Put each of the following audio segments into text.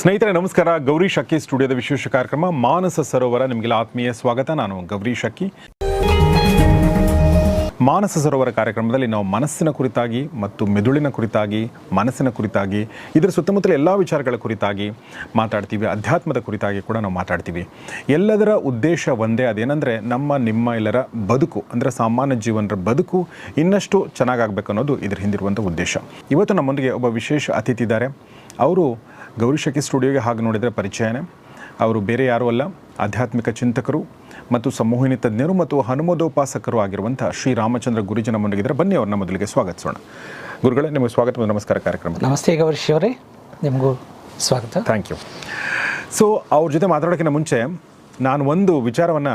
ಸ್ನೇಹಿತರೆ, ನಮಸ್ಕಾರ. ಗೌರಿ ಶಕ್ಕಿ ಸ್ಟುಡಿಯೋದ ವಿಶೇಷ ಕಾರ್ಯಕ್ರಮ ಮಾನಸ ಸರೋವರ. ನಿಮಗೆಲ್ಲ ಆತ್ಮೀಯ ಸ್ವಾಗತ. ನಾನು ಗೌರಿ ಶಕ್ಕಿ ಮಾನಸ ಸರೋವರ ಕಾರ್ಯಕ್ರಮದಲ್ಲಿ ನಾವು ಮನಸ್ಸಿನ ಕುರಿತಾಗಿ ಮತ್ತು ಮೆದುಳಿನ ಕುರಿತಾಗಿ, ಮನಸ್ಸಿನ ಕುರಿತಾಗಿ, ಇದರ ಸುತ್ತಮುತ್ತಲ ಎಲ್ಲ ವಿಚಾರಗಳ ಕುರಿತಾಗಿ ಮಾತಾಡ್ತೀವಿ. ಅಧ್ಯಾತ್ಮದ ಕುರಿತಾಗಿ ಕೂಡ ನಾವು ಮಾತಾಡ್ತೀವಿ. ಎಲ್ಲದರ ಉದ್ದೇಶ ಒಂದೇ. ಅದೇನೆಂದರೆ, ನಮ್ಮ, ನಿಮ್ಮ ಎಲ್ಲರ ಬದುಕು, ಅಂದರೆ ಸಾಮಾನ್ಯ ಜೀವನರ ಬದುಕು ಇನ್ನಷ್ಟು ಚೆನ್ನಾಗಾಗಬೇಕು ಅನ್ನೋದು ಇದರ ಹಿಂದಿರುವಂಥ ಉದ್ದೇಶ. ಇವತ್ತು ನಮ್ಮೊಂದಿಗೆ ಒಬ್ಬ ವಿಶೇಷ ಅತಿಥಿ ಇದ್ದಾರೆ ಅವರು ಗೌರಿ ಶಕ್ಕಿ ಸ್ಟುಡಿಯೋಗೆ ಹಾಗೆ ನೋಡಿದರೆ ಪರಿಚಯನೇ. ಅವರು ಬೇರೆ ಯಾರೂ ಅಲ್ಲ ಆಧ್ಯಾತ್ಮಿಕ ಚಿಂತಕರು ಮತ್ತು ಸಂಮೋಹಿನಿ ತಜ್ಞರು ಮತ್ತು ಹನುಮದೋಪಾಸಕರು ಆಗಿರುವಂಥ ಶ್ರೀರಾಮಚಂದ್ರ ಗುರುಜನ ಗುರುಜಿ ನಮ್ಮೊಂದಿಗಿದ್ದಾರೆ ಬನ್ನಿ ಅವ್ರನ್ನ ಮೊದಲಿಗೆ ಸ್ವಾಗತಿಸೋಣ. ಗುರುಗಳೇ ನಿಮಗೆ ಸ್ವಾಗತ ಮತ್ತು ನಮಸ್ಕಾರ ಕಾರ್ಯಕ್ರಮ ನಮಸ್ತೆ ಗೌರೀಶ್ ಅವರೇ ನಿಮಗೂ ಸ್ವಾಗತ. ಥ್ಯಾಂಕ್ ಯು ಸೊ ಅವ್ರ ಜೊತೆ ಮಾತಾಡೋಕ್ಕಿಂತ ಮುಂಚೆ ನಾನು ಒಂದು ವಿಚಾರವನ್ನು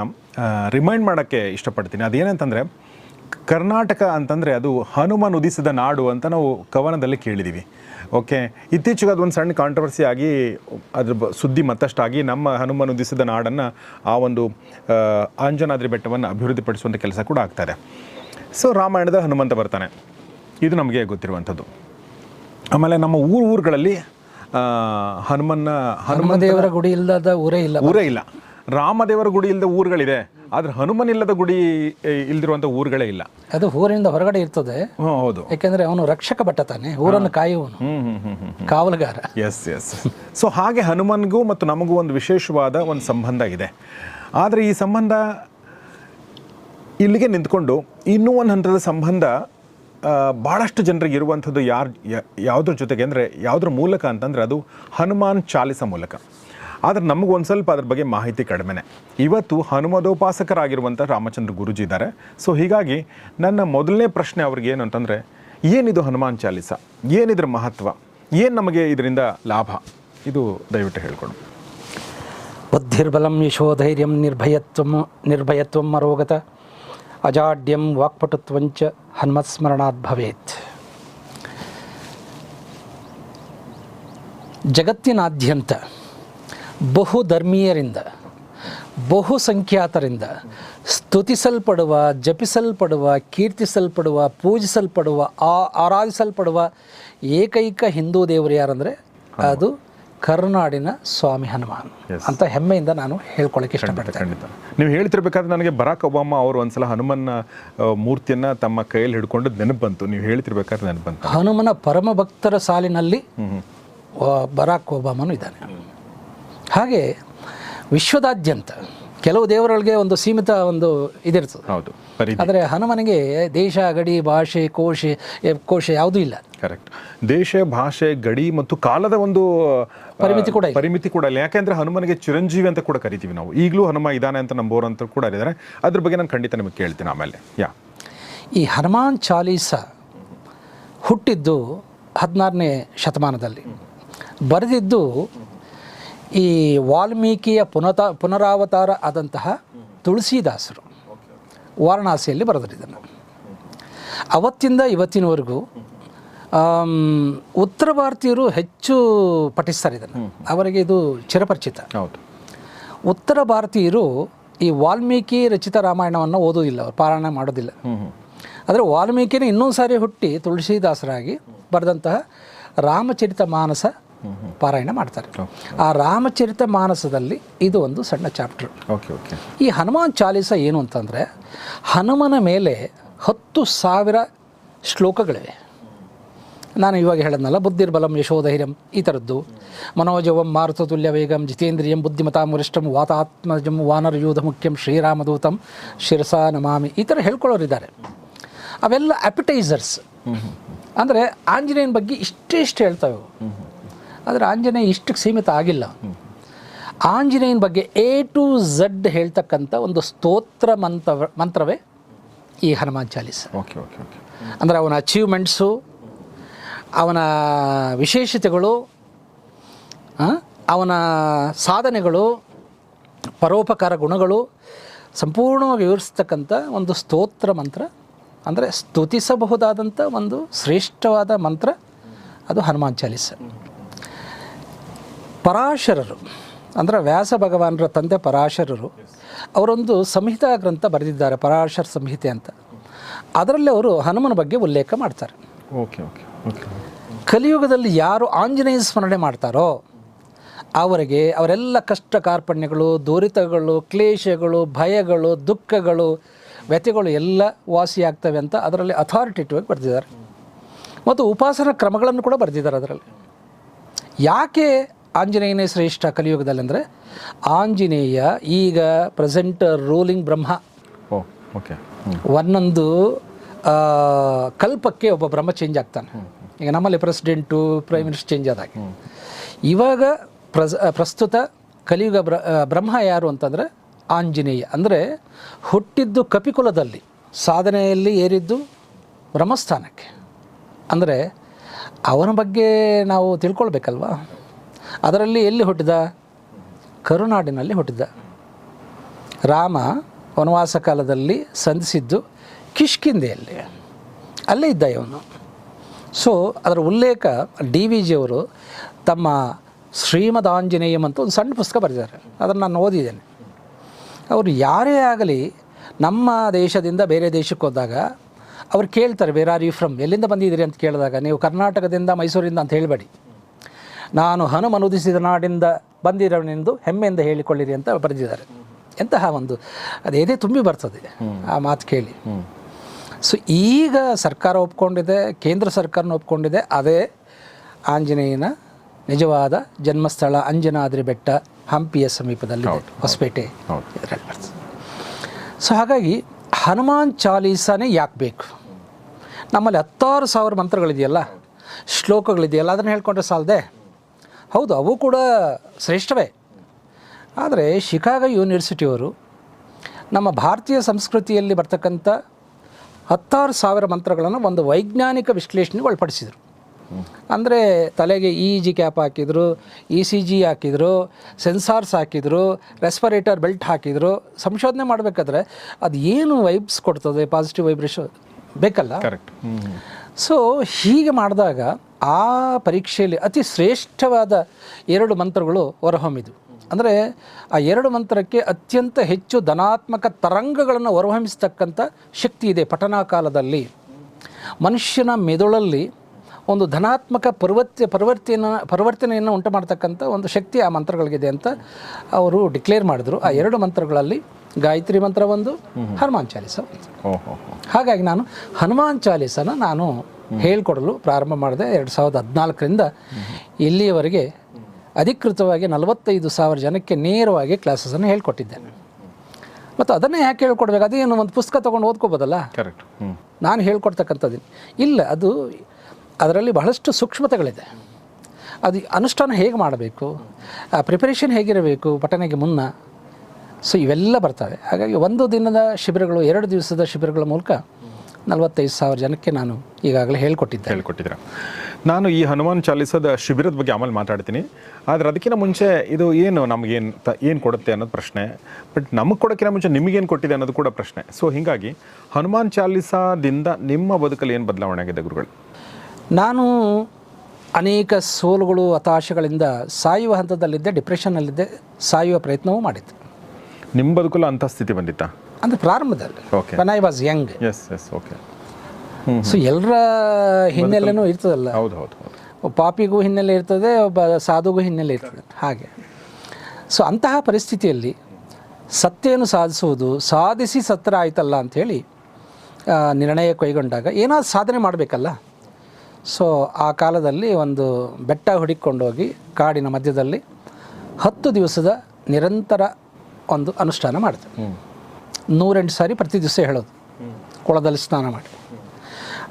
ರಿಮೈಂಡ್ ಮಾಡೋಕ್ಕೆ ಇಷ್ಟಪಡ್ತೀನಿ. ಅದೇನಂತಂದರೆ ಕರ್ನಾಟಕ ಅಂತಂದರೆ ಅದು ಹನುಮನ್ ಉದಿಸಿದ ನಾಡು ಅಂತ ನಾವು ಕವನದಲ್ಲಿ ಕೇಳಿದ್ದೀವಿ ಓಕೆ ಇತ್ತೀಚೆಗೆ ಅದೊಂದು ಸಣ್ಣ ಕಾಂಟ್ರವರ್ಸಿ ಆಗಿ ಅದ್ರ ಬ ಸುದ್ದಿ ಮತ್ತಷ್ಟಾಗಿ ನಮ್ಮ ಹನುಮನ್ ಉದಿಸಿದ ನಾಡನ್ನು ಆ ಒಂದು ಅಂಜನಾದ್ರಿ ಆಂಜನಾದ್ರಿ ಬೆಟ್ಟವನ್ನು ಅಭಿವೃದ್ಧಿಪಡಿಸುವಂಥ ಕೆಲಸ ಕೂಡ ಆಗ್ತಾರೆ. ಸೊ ರಾಮಾಯಣದ ಹನುಮಂತ ಬರ್ತಾನೆ. ಇದು ನಮಗೆ ಗೊತ್ತಿರುವಂಥದ್ದು. ಆಮೇಲೆ ನಮ್ಮ ಊರು ಊರುಗಳಲ್ಲಿ ಹನುಮನ್ನ ಹನುಮ ಹನುಮದೇವರ ಗುಡಿ ಇಲ್ಲದ ಊರೇ ಇಲ್ಲ. ಊರೇ ಇಲ್ಲ. ರಾಮದೇವರ ಗುಡಿ ಇಲ್ಲದ ಊರುಗಳಿದೆ. ಆದ್ರೆ ಹನುಮನ್ ಇಲ್ಲದ ಗುಡಿ ಇಲ್ದಿರುವಂತ ಊರುಗಳೇ ಇಲ್ಲ. ಅದು ಊರಿನಿಂದ ಹೊರಗಡೆ ಇರ್ತದೆ. ಹೌದು. ಯಾಕೆಂದ್ರೆ ಅವನು ರಕ್ಷಕ ಭಟ್ಟ ತಾನೆ ಊರನ್ನು ಕಾಯುವನು ಕಾವಲುಗಾರ. ಎಸ್ ಎಸ್ ಸೊ ಹಾಗೆ ಹನುಮನ್ಗೂ ಮತ್ತು ನಮಗೂ ಒಂದು ವಿಶೇಷವಾದ ಒಂದು ಸಂಬಂಧ ಇದೆ. ಆದರೆ ಈ ಸಂಬಂಧ ಇಲ್ಲಿಗೆ ನಿಂತ್ಕೊಂಡು ಇನ್ನೂ ಒಂದು ಹಂತದ ಸಂಬಂಧ ಭಾಳಷ್ಟು ಜನರಿಗೆ ಇರುವಂಥದ್ದು ಯಾರು ಯಾವುದ್ರ ಜೊತೆಗೆ ಅಂದರೆ ಯಾವುದ್ರ ಮೂಲಕ ಅಂತಂದರೆ ಅದು ಹನುಮಾನ್ ಚಾಲಿಸ ಮೂಲಕ. ಆದರೆ ನಮಗೊಂದು ಸ್ವಲ್ಪ ಅದ್ರ ಬಗ್ಗೆ ಮಾಹಿತಿ ಕಡಿಮೆನೆ. ಇವತ್ತು ಹನುಮದೋಪಾಸಕರಾಗಿರುವಂಥ ರಾಮಚಂದ್ರ ಗುರುಜಿ ಇದ್ದಾರೆ ಸೊ ಹೀಗಾಗಿ ನನ್ನ ಮೊದಲನೇ ಪ್ರಶ್ನೆ ಅವ್ರಿಗೆ ಏನು ಅಂತಂದರೆ, ಏನಿದು ಹನುಮಾನ್ ಚಾಲಿಸ? ಏನಿದ್ರ ಮಹತ್ವ? ಏನು ನಮಗೆ ಇದರಿಂದ ಲಾಭ? ಇದು ದಯವಿಟ್ಟು ಹೇಳ್ಕೊಡು. ಬುದ್ಧಿರ್ಬಲಂ ಯಶೋಧೈರ್ಯಂ ನಿರ್ಭಯತ್ವ, ನಿರ್ಭಯತ್ವಂ ಅರೋಗತ ಅಜಾಡ್ಯಂ ವಾಕ್ಪಟುತ್ವಂಚ ಹನುಮತ್ಸ್ಮರಣಾತ್ ಭವೇತ್. ಜಗತ್ತಿನಾದ್ಯಂತ ಬಹು ಧರ್ಮೀಯರಿಂದ ಬಹುಸಂಖ್ಯಾತರಿಂದ ಸ್ತುತಿಸಲ್ಪಡುವ ಜಪಿಸಲ್ಪಡುವ ಕೀರ್ತಿಸಲ್ಪಡುವ ಪೂಜಿಸಲ್ಪಡುವ ಆ ಆರಾಧಿಸಲ್ಪಡುವ ಏಕೈಕ ಹಿಂದೂ ದೇವರು ಯಾರಂದರೆ ಅದು ಕರುನಾಡಿನ ಸ್ವಾಮಿ ಹನುಮಾನ್. ಅಂತ ಹೆಮ್ಮೆಯಿಂದ ನಾನು ಹೇಳ್ಕೊಳ್ಳೋಕೆ ಇಷ್ಟಪಡ್ತೇನೆ. ಖಂಡಿತ. ನೀವು ಹೇಳ್ತಿರ್ಬೇಕಾದ್ರೆ ನನಗೆ ಬರಾಕ್ ಒಬಾಮಾ ಅವರು ಒಂದ್ಸಲ ಹನುಮನ್ನ ಮೂರ್ತಿಯನ್ನು ಮೂರ್ತಿಯನ್ನ ತಮ್ಮ ಕೈಯಲ್ಲಿ ಹಿಡ್ಕೊಂಡು ನೆನಪು ಬಂತು. ನೀವು ಹೇಳ್ತಿರ್ಬೇಕಾದ್ರೆ ನೆನಪು ಬಂತು. ಹನುಮನ ಪರಮ ಭಕ್ತರ ಸಾಲಿನಲ್ಲಿ ಬರಾಕ್ ಒಬಾಮನು ಇದ್ದಾನೆ. ಹಾಗೆ ವಿಶ್ವದಾದ್ಯಂತ ಕೆಲವು ದೇವರೊಳಗೆ ಒಂದು ಸೀಮಿತ ಒಂದು ಇದಿರ್ತದೆ. ಹೌದು ಆದರೆ ಹನುಮನಿಗೆ ದೇಶ ಗಡಿ ಭಾಷೆ ಕೋಶ ಕೋಶ ಯಾವುದೂ ಇಲ್ಲ. ಕರೆಕ್ಟ್ ದೇಶ ಭಾಷೆ ಗಡಿ ಮತ್ತು ಕಾಲದ ಒಂದು ಪರಿಮಿತಿ ಕೂಡ. ಪರಿಮಿತಿ ಕೂಡ ಇಲ್ಲ. ಯಾಕೆಂದ್ರೆ ಹನುಮನಿಗೆ ಚಿರಂಜೀವಿ ಅಂತ ಕೂಡ ಕರಿತೀವಿ ನಾವು. ಈಗಲೂ ಹನುಮ ಇದಾನೆ ಅಂತ ನಂಬೋರು ಅಂತ ಕೂಡ ಇದ್ದಾರೆ. ಅದ್ರ ಬಗ್ಗೆ ನಾನು ಖಂಡಿತ ನಿಮಗೆ ಕೇಳ್ತೀನಿ ಆಮೇಲೆ. ಯಾ. ಈ ಹನುಮಾನ್ ಚಾಲೀಸ ಹುಟ್ಟಿದ್ದು ಹದಿನಾರನೇ ಶತಮಾನದಲ್ಲಿ. ಬರೆದಿದ್ದು ಈ ವಾಲ್ಮೀಕಿಯ ಪುನತ ಪುನರಾವತಾರ ಆದಂತಹ ತುಳಸಿದಾಸರು ವಾರಣಾಸಿಯಲ್ಲಿ ಬರೆದಿದ್ದನ್ನು ಅವತ್ತಿಂದ ಇವತ್ತಿನವರೆಗೂ ಉತ್ತರ ಭಾರತೀಯರು ಹೆಚ್ಚು ಪಠಿಸ್ತಾರೆ ಇದನ್ನು ಅವರಿಗೆ ಇದು ಚಿರಪರಿಚಿತ. ಹೌದು. ಉತ್ತರ ಭಾರತೀಯರು ಈ ವಾಲ್ಮೀಕಿ ರಚಿತ ರಾಮಾಯಣವನ್ನು ಓದೋದಿಲ್ಲ ಅವರು ಪಾರಾಯಣ ಮಾಡೋದಿಲ್ಲ. ಆದರೆ ವಾಲ್ಮೀಕಿನೇ ಇನ್ನೊಂದು ಸಾರಿ ಹುಟ್ಟಿ ತುಳಸಿದಾಸರಾಗಿ ಬರೆದಂತಹ ರಾಮಚರಿತ ಮಾನಸ ಪಾರಾಯಣ ಮಾಡ್ತಾರೆ. ಆ ರಾಮಚರಿತ ಮಾನಸದಲ್ಲಿ ಇದು ಒಂದು ಸಣ್ಣ ಚಾಪ್ಟರ್. ಓಕೆ ಓಕೆ ಈ ಹನುಮಾನ್ ಚಾಲೀಸ ಏನು ಅಂತಂದರೆ ಹನುಮನ ಮೇಲೆ ಹತ್ತು ಸಾವಿರ ಶ್ಲೋಕಗಳಿವೆ. ನಾನು ಇವಾಗ ಹೇಳದ್ನಲ್ಲ ಬುದ್ಧಿರ್ಬಲಂ ಯಶೋಧೈರ್ಯಂ ಈ ಥರದ್ದು. ಮನೋಜವಂ ಮಾರುತತುಲ್ಯ ವೇಗಂ ಜಿತೇಂದ್ರಿಯಂ ಬುದ್ಧಿಮತಾ ವರಿಷ್ಠಂ ವಾತಾತ್ಮಜಂ ವಾನರಯೂಧ ಮುಖ್ಯಂ ಶ್ರೀರಾಮದೂತಂ ಶಿರಸಾ ನಮಾಮಿ ಈ ಥರ ಹೇಳ್ಕೊಳ್ಳೋರಿದ್ದಾರೆ. ಅವೆಲ್ಲ ಅಪಿಟೈಸರ್ಸ್ ಅಂದರೆ ಆಂಜನೇಯನ ಬಗ್ಗೆ ಇಷ್ಟೇ ಇಷ್ಟು ಹೇಳ್ತವೆ. ಆದರೆ ಆಂಜನೇಯ ಇಷ್ಟಕ್ಕೆ ಸೀಮಿತ ಆಗಿಲ್ಲ. ಆಂಜನೇಯನ ಬಗ್ಗೆ ಎ ಟು ಝಡ್ ಹೇಳ್ತಕ್ಕಂಥ ಒಂದು ಸ್ತೋತ್ರ ಮಂತ್ರ ಮಂತ್ರವೇ ಈ Hanuman Chalisa. Okay okay okay ಅಂದರೆ ಅವನ ಅಚೀವ್ಮೆಂಟ್ಸು ಅವನ ವಿಶೇಷತೆಗಳು ಅವನ ಸಾಧನೆಗಳು ಪರೋಪಕಾರ ಗುಣಗಳು ಸಂಪೂರ್ಣವಾಗಿ ವಿವರಿಸ್ತಕ್ಕಂಥ ಒಂದು ಸ್ತೋತ್ರ ಮಂತ್ರ. ಅಂದರೆ ಸ್ತುತಿಸಬಹುದಾದಂಥ ಒಂದು ಶ್ರೇಷ್ಠವಾದ ಮಂತ್ರ ಅದು ಹನುಮಾನ್ ಚಾಲೀಸ. ಪರಾಶರರು ಅಂದರೆ ವ್ಯಾಸ ಭಗವಾನರ ತಂದೆ ಪರಾಶರರು ಅವರೊಂದು ಸಂಹಿತಾ ಗ್ರಂಥ ಬರೆದಿದ್ದಾರೆ ಪರಾಶರ ಸಂಹಿತೆ ಅಂತ. ಅದರಲ್ಲಿ ಅವರು ಹನುಮನ ಬಗ್ಗೆ ಉಲ್ಲೇಖ ಮಾಡ್ತಾರೆ. Okay okay okay. ಕಲಿಯುಗದಲ್ಲಿ ಯಾರು ಆಂಜನೇಯ ಸ್ಮರಣೆ ಮಾಡ್ತಾರೋ ಅವರಿಗೆ ಅವರೆಲ್ಲ ಕಷ್ಟ ಕಾರ್ಪಣ್ಯಗಳು ದುರಿತಗಳು ಕ್ಲೇಶಗಳು ಭಯಗಳು ದುಃಖಗಳು ವ್ಯಥೆಗಳು ಎಲ್ಲ ವಾಸಿಯಾಗ್ತವೆ ಅಂತ ಅದರಲ್ಲಿ ಅಥಾರಿಟೇಟಿವ್ ಆಗಿ ಬರೆದಿದ್ದಾರೆ. ಮತ್ತು ಉಪಾಸನ ಕ್ರಮಗಳನ್ನು ಕೂಡ ಬರೆದಿದ್ದಾರೆ ಅದರಲ್ಲಿ. ಯಾಕೆ ಆಂಜನೇಯನೇ ಶ್ರೇಷ್ಠ ಕಲಿಯುಗದಲ್ಲಿ ಅಂದರೆ ಆಂಜನೇಯ ಈಗ ಪ್ರೆಸೆಂಟ್ ರೂಲಿಂಗ್ ಬ್ರಹ್ಮ. ಓಕೆ ಒಂದೊಂದು ಕಲ್ಪಕ್ಕೆ ಒಬ್ಬ ಬ್ರಹ್ಮ ಚೇಂಜ್ ಆಗ್ತಾನೆ. ಈಗ ನಮ್ಮಲ್ಲಿ ಪ್ರೆಸಿಡೆಂಟು ಪ್ರೈಮ್ ಮಿನಿಸ್ಟರ್ ಚೇಂಜ್ ಆದಾಗ ಇವಾಗ ಪ್ರಸ್ ಪ್ರಸ್ತುತ ಕಲಿಯುಗ ಬ್ರ ಬ್ರಹ್ಮ ಯಾರು ಅಂತಂದರೆ ಆಂಜನೇಯ. ಅಂದರೆ ಹುಟ್ಟಿದ್ದು ಕಪಿಕುಲದಲ್ಲಿ ಸಾಧನೆಯಲ್ಲಿ ಏರಿದ್ದು ಬ್ರಹ್ಮಸ್ಥಾನಕ್ಕೆ. ಅಂದರೆ ಅವನ ಬಗ್ಗೆ ನಾವು ತಿಳ್ಕೊಳ್ಬೇಕಲ್ವಾ? ಅದರಲ್ಲಿ ಎಲ್ಲಿ ಹುಟ್ಟಿದ? ಕರುನಾಡಿನಲ್ಲಿ ಹುಟ್ಟಿದ. ರಾಮ ವನವಾಸ ಕಾಲದಲ್ಲಿ ಸಂಧಿಸಿದ್ದು ಕಿಷ್ಕಿಂದೆಯಲ್ಲಿ ಅಲ್ಲೇ ಇದ್ದ ಇವನು. ಸೊ ಅದರ ಉಲ್ಲೇಖ ಡಿ ವಿ ಜಿಯವರು ತಮ್ಮ ಶ್ರೀಮದ್ ಆಂಜನೇಯಂ ಅಂತ ಒಂದು ಸಣ್ಣ ಪುಸ್ತಕ ಬರೆದಿದ್ದಾರೆ. ಅದನ್ನು ನಾನು ಓದಿದ್ದೇನೆ. ಅವರು ಯಾರೇ ಆಗಲಿ ನಮ್ಮ ದೇಶದಿಂದ ಬೇರೆ ದೇಶಕ್ಕೆ ಹೋದಾಗ ಅವ್ರು ಕೇಳ್ತಾರೆ ವೇರ್ ಆರ್ ಯು ಫ್ರಮ್ ಎಲ್ಲಿಂದ ಬಂದಿದ್ದೀರಿ? ಅಂತ ಕೇಳಿದಾಗ, ನೀವು ಕರ್ನಾಟಕದಿಂದ ಮೈಸೂರಿಂದ ಅಂತ ಹೇಳಬೇಡಿ. ನಾನು ಹನುಮನ್ ಉದಿಸಿದ ನಾಡಿಂದ ಬಂದಿರೋನೆಂದು ಹೆಮ್ಮೆಯಿಂದ ಹೇಳಿಕೊಳ್ಳಿರಿ ಅಂತ ಬರೆದಿದ್ದಾರೆ. ಎಂತಹ ಒಂದು ಅದೇದೇ ತುಂಬಿ ಬರ್ತದೆ ಆ ಮಾತು ಕೇಳಿ. ಸೊ ಈಗ ಸರ್ಕಾರ ಒಪ್ಕೊಂಡಿದೆ ಕೇಂದ್ರ ಸರ್ಕಾರ ಒಪ್ಕೊಂಡಿದೆ ಅದೇ ಆಂಜನೇಯನ ನಿಜವಾದ ಜನ್ಮಸ್ಥಳ ಅಂಜನಾದ್ರಿ ಬೆಟ್ಟ ಹಂಪಿಯ ಸಮೀಪದಲ್ಲಿ ಹೊಸಪೇಟೆ ಹೌದು. ಇದರಲ್ಲಿ ಬರ್ತದೆ ಸೊ ಹಾಗಾಗಿ ಹನುಮಾನ್ ಚಾಲೀಸಾನೇ ಯಾಕೆ ಬೇಕು? ನಮ್ಮಲ್ಲಿ ಹತ್ತಾರು ಸಾವಿರ ಮಂತ್ರಗಳಿದೆಯಲ್ಲ ಶ್ಲೋಕಗಳಿದೆಯಲ್ಲ ಅದನ್ನು ಹೇಳ್ಕೊಂಡ್ರೆ ಸಾಲದೆ? ಹೌದು ಅವು ಕೂಡ ಶ್ರೇಷ್ಠವೇ. ಆದರೆ ಶಿಕಾಗೋ ಯೂನಿವರ್ಸಿಟಿಯವರು ನಮ್ಮ ಭಾರತೀಯ ಸಂಸ್ಕೃತಿಯಲ್ಲಿ ಬರ್ತಕ್ಕಂಥ ಹತ್ತಾರು ಸಾವಿರ ಮಂತ್ರಗಳನ್ನು ಒಂದು ವೈಜ್ಞಾನಿಕ ವಿಶ್ಲೇಷಣೆಗೆ ಒಳಪಡಿಸಿದರು. ಅಂದರೆ ತಲೆಗೆ ಇ ಜಿ ಕ್ಯಾಪ್ ಹಾಕಿದರು ಇ ಸಿ ಜಿ ಹಾಕಿದರು ಸೆನ್ಸಾರ್ಸ್ ಹಾಕಿದರು ರೆಸ್ಪರೇಟರ್ ಬೆಲ್ಟ್ ಹಾಕಿದರು. ಸಂಶೋಧನೆ ಮಾಡಬೇಕಾದ್ರೆ ಅದು ಏನು ವೈಬ್ಸ್ ಕೊಡ್ತದೆ ಪಾಸಿಟಿವ್ ವೈಬ್ರೇಷನ್ ಬೇಕಲ್ಲ? ಕರೆಕ್ಟ್ ಸೊ ಹೀಗೆ ಮಾಡಿದಾಗ ಆ ಪರೀಕ್ಷೆಯಲ್ಲಿ ಅತಿ ಶ್ರೇಷ್ಠವಾದ ಎರಡು ಮಂತ್ರಗಳು ಹೊರಹೊಮ್ಮಿದ್ವು ಅಂದರೆ ಆ ಎರಡು ಮಂತ್ರಕ್ಕೆ ಅತ್ಯಂತ ಹೆಚ್ಚು ಧನಾತ್ಮಕ ತರಂಗಗಳನ್ನು ಹೊರಹೊಮ್ಮಿಸ್ತಕ್ಕಂಥ ಶಕ್ತಿ ಇದೆ ಪಠನಾ ಕಾಲದಲ್ಲಿ ಮನುಷ್ಯನ ಮೆದುಳಲ್ಲಿ ಒಂದು ಧನಾತ್ಮಕ ಪರಿವರ್ತ ಪರಿವರ್ತನೆ ಪರಿವರ್ತನೆಯನ್ನು ಉಂಟು ಮಾಡ್ತಕ್ಕಂಥ ಒಂದು ಶಕ್ತಿ ಆ ಮಂತ್ರಗಳಿಗಿದೆ ಅಂತ ಅವರು ಡಿಕ್ಲೇರ್ ಮಾಡಿದ್ರು. ಆ ಎರಡು ಮಂತ್ರಗಳಲ್ಲಿ ಗಾಯತ್ರಿ ಮಂತ್ರ ಒಂದು ಹನುಮಾನ್ ಚಾಲಿಸ ಹಾಗಾಗಿ ನಾನು ಹನುಮಾನ್ ಚಾಲೀಸನ ನಾನು ಹೇಳ್ಕೊಡಲು ಪ್ರಾರಂಭ ಮಾಡಿದೆ ಎರಡು ಸಾವಿರದ ಹದಿನಾಲ್ಕರಿಂದ. ಇಲ್ಲಿಯವರೆಗೆ ಅಧಿಕೃತವಾಗಿ ನಲವತ್ತೈದು ಸಾವಿರ ಜನಕ್ಕೆ ನೇರವಾಗಿ ಕ್ಲಾಸಸನ್ನು ಹೇಳ್ಕೊಟ್ಟಿದ್ದೇನೆ ಮತ್ತು ಅದನ್ನೇ ಯಾಕೆ ಹೇಳ್ಕೊಡ್ಬೇಕು? ಅದೇನು ಒಂದು ಪುಸ್ತಕ ತೊಗೊಂಡು ಓದ್ಕೋಬೋದಲ್ಲ? ಕರೆಕ್ಟ್ ನಾನು ಹೇಳ್ಕೊಡ್ತಕ್ಕಂಥದ್ದು. ಇಲ್ಲ ಅದು ಅದರಲ್ಲಿ ಬಹಳಷ್ಟು ಸೂಕ್ಷ್ಮತೆಗಳಿದೆ. ಅದು ಅನುಷ್ಠಾನ ಹೇಗೆ ಮಾಡಬೇಕು? ಆ ಪ್ರಿಪರೇಷನ್ ಹೇಗಿರಬೇಕು? ಪಠನೆಗೆ ಮುನ್ನ. ಸೊ ಇವೆಲ್ಲ ಬರ್ತವೆ. ಹಾಗಾಗಿ ಒಂದು ದಿನದ ಶಿಬಿರಗಳು ಎರಡು ದಿವಸದ ಶಿಬಿರಗಳ ಮೂಲಕ ನಲವತ್ತೈದು ಸಾವಿರ ಜನಕ್ಕೆ ನಾನು ಈಗಾಗಲೇ ಹೇಳ್ಕೊಟ್ಟಿದ್ದೆ. ಹೇಳ್ಕೊಟ್ಟಿದ್ದೀರಾ? ನಾನು ಈ ಹನುಮಾನ್ ಚಾಲಿಸದ ಶಿಬಿರದ ಬಗ್ಗೆ ಆಮೇಲೆ ಮಾತಾಡ್ತೀನಿ. ಆದರೆ ಅದಕ್ಕಿಂತ ಮುಂಚೆ ಇದು ಏನು ನಮಗೇನು ತ ಏನು ಕೊಡುತ್ತೆ ಅನ್ನೋದು ಪ್ರಶ್ನೆ. ಬಟ್ ನಮಗೆ ಕೊಡೋಕ್ಕಿಂತ ಮುಂಚೆ ನಿಮಗೇನು ಕೊಟ್ಟಿದೆ ಅನ್ನೋದು ಕೂಡ ಪ್ರಶ್ನೆ. ಸೊ ಹೀಗಾಗಿ ಹನುಮಾನ್ ಚಾಲಿಸಾದಿಂದ ನಿಮ್ಮ ಬದುಕಲ್ಲಿ ಏನು ಬದಲಾವಣೆ ಆಗಿದೆ ಗುರುಗಳು? ನಾನು ಅನೇಕ ಸೋಲುಗಳು ಹತಾಶೆಗಳಿಂದ ಸಾಯುವ ಹಂತದಲ್ಲಿದ್ದೆ ಡಿಪ್ರೆಷನ್ನಲ್ಲಿದ್ದೆ ಸಾಯುವ ಪ್ರಯತ್ನವೂ ಮಾಡಿದ್ದೆ. ನಿಮ್ಮ ಬದುಕಲ್ಲೂ ಅಂಥ ಸ್ಥಿತಿ ಬಂದಿತ್ತಾ? ಅಂದರೆ ಪ್ರಾರಂಭದಲ್ಲಿ. Okay I was young okay so ಎಲ್ಲರ ಹಿನ್ನೆಲೆನೂ ಇರ್ತದಲ್ಲ. ಹೌದು ಹೌದು ಪಾಪಿಗೂ ಹಿನ್ನೆಲೆ ಇರ್ತದೆ ಒಬ್ಬ ಸಾಧುಗೂ ಹಿನ್ನೆಲೆ ಇರ್ತದೆ. ಹಾಗೆ. ಸೊ ಅಂತಹ ಪರಿಸ್ಥಿತಿಯಲ್ಲಿ ಸತ್ಯವನ್ನು ಸಾಧಿಸುವುದು ಸಾಧಿಸಿ ಸತ್ರ ಆಯ್ತಲ್ಲ ಅಂಥೇಳಿ ನಿರ್ಣಯ ಕೈಗೊಂಡಾಗ ಏನಾದ್ರು ಸಾಧನೆ ಮಾಡಬೇಕಲ್ಲ? ಸೊ ಆ ಕಾಲದಲ್ಲಿ ಒಂದು ಬೆಟ್ಟ ಹುಡುಕೊಂಡೋಗಿ ಕಾಡಿನ ಮಧ್ಯದಲ್ಲಿ ಹತ್ತು ದಿವಸದ ನಿರಂತರ ಒಂದು ಅನುಷ್ಠಾನ ಮಾಡಿದೆ ನೂರೆಂಟು ಸಾರಿ ಪ್ರತಿ ದಿವಸ ಹೇಳೋದು. ಕೊಳದಲ್ಲಿ ಸ್ನಾನ ಮಾಡಿ.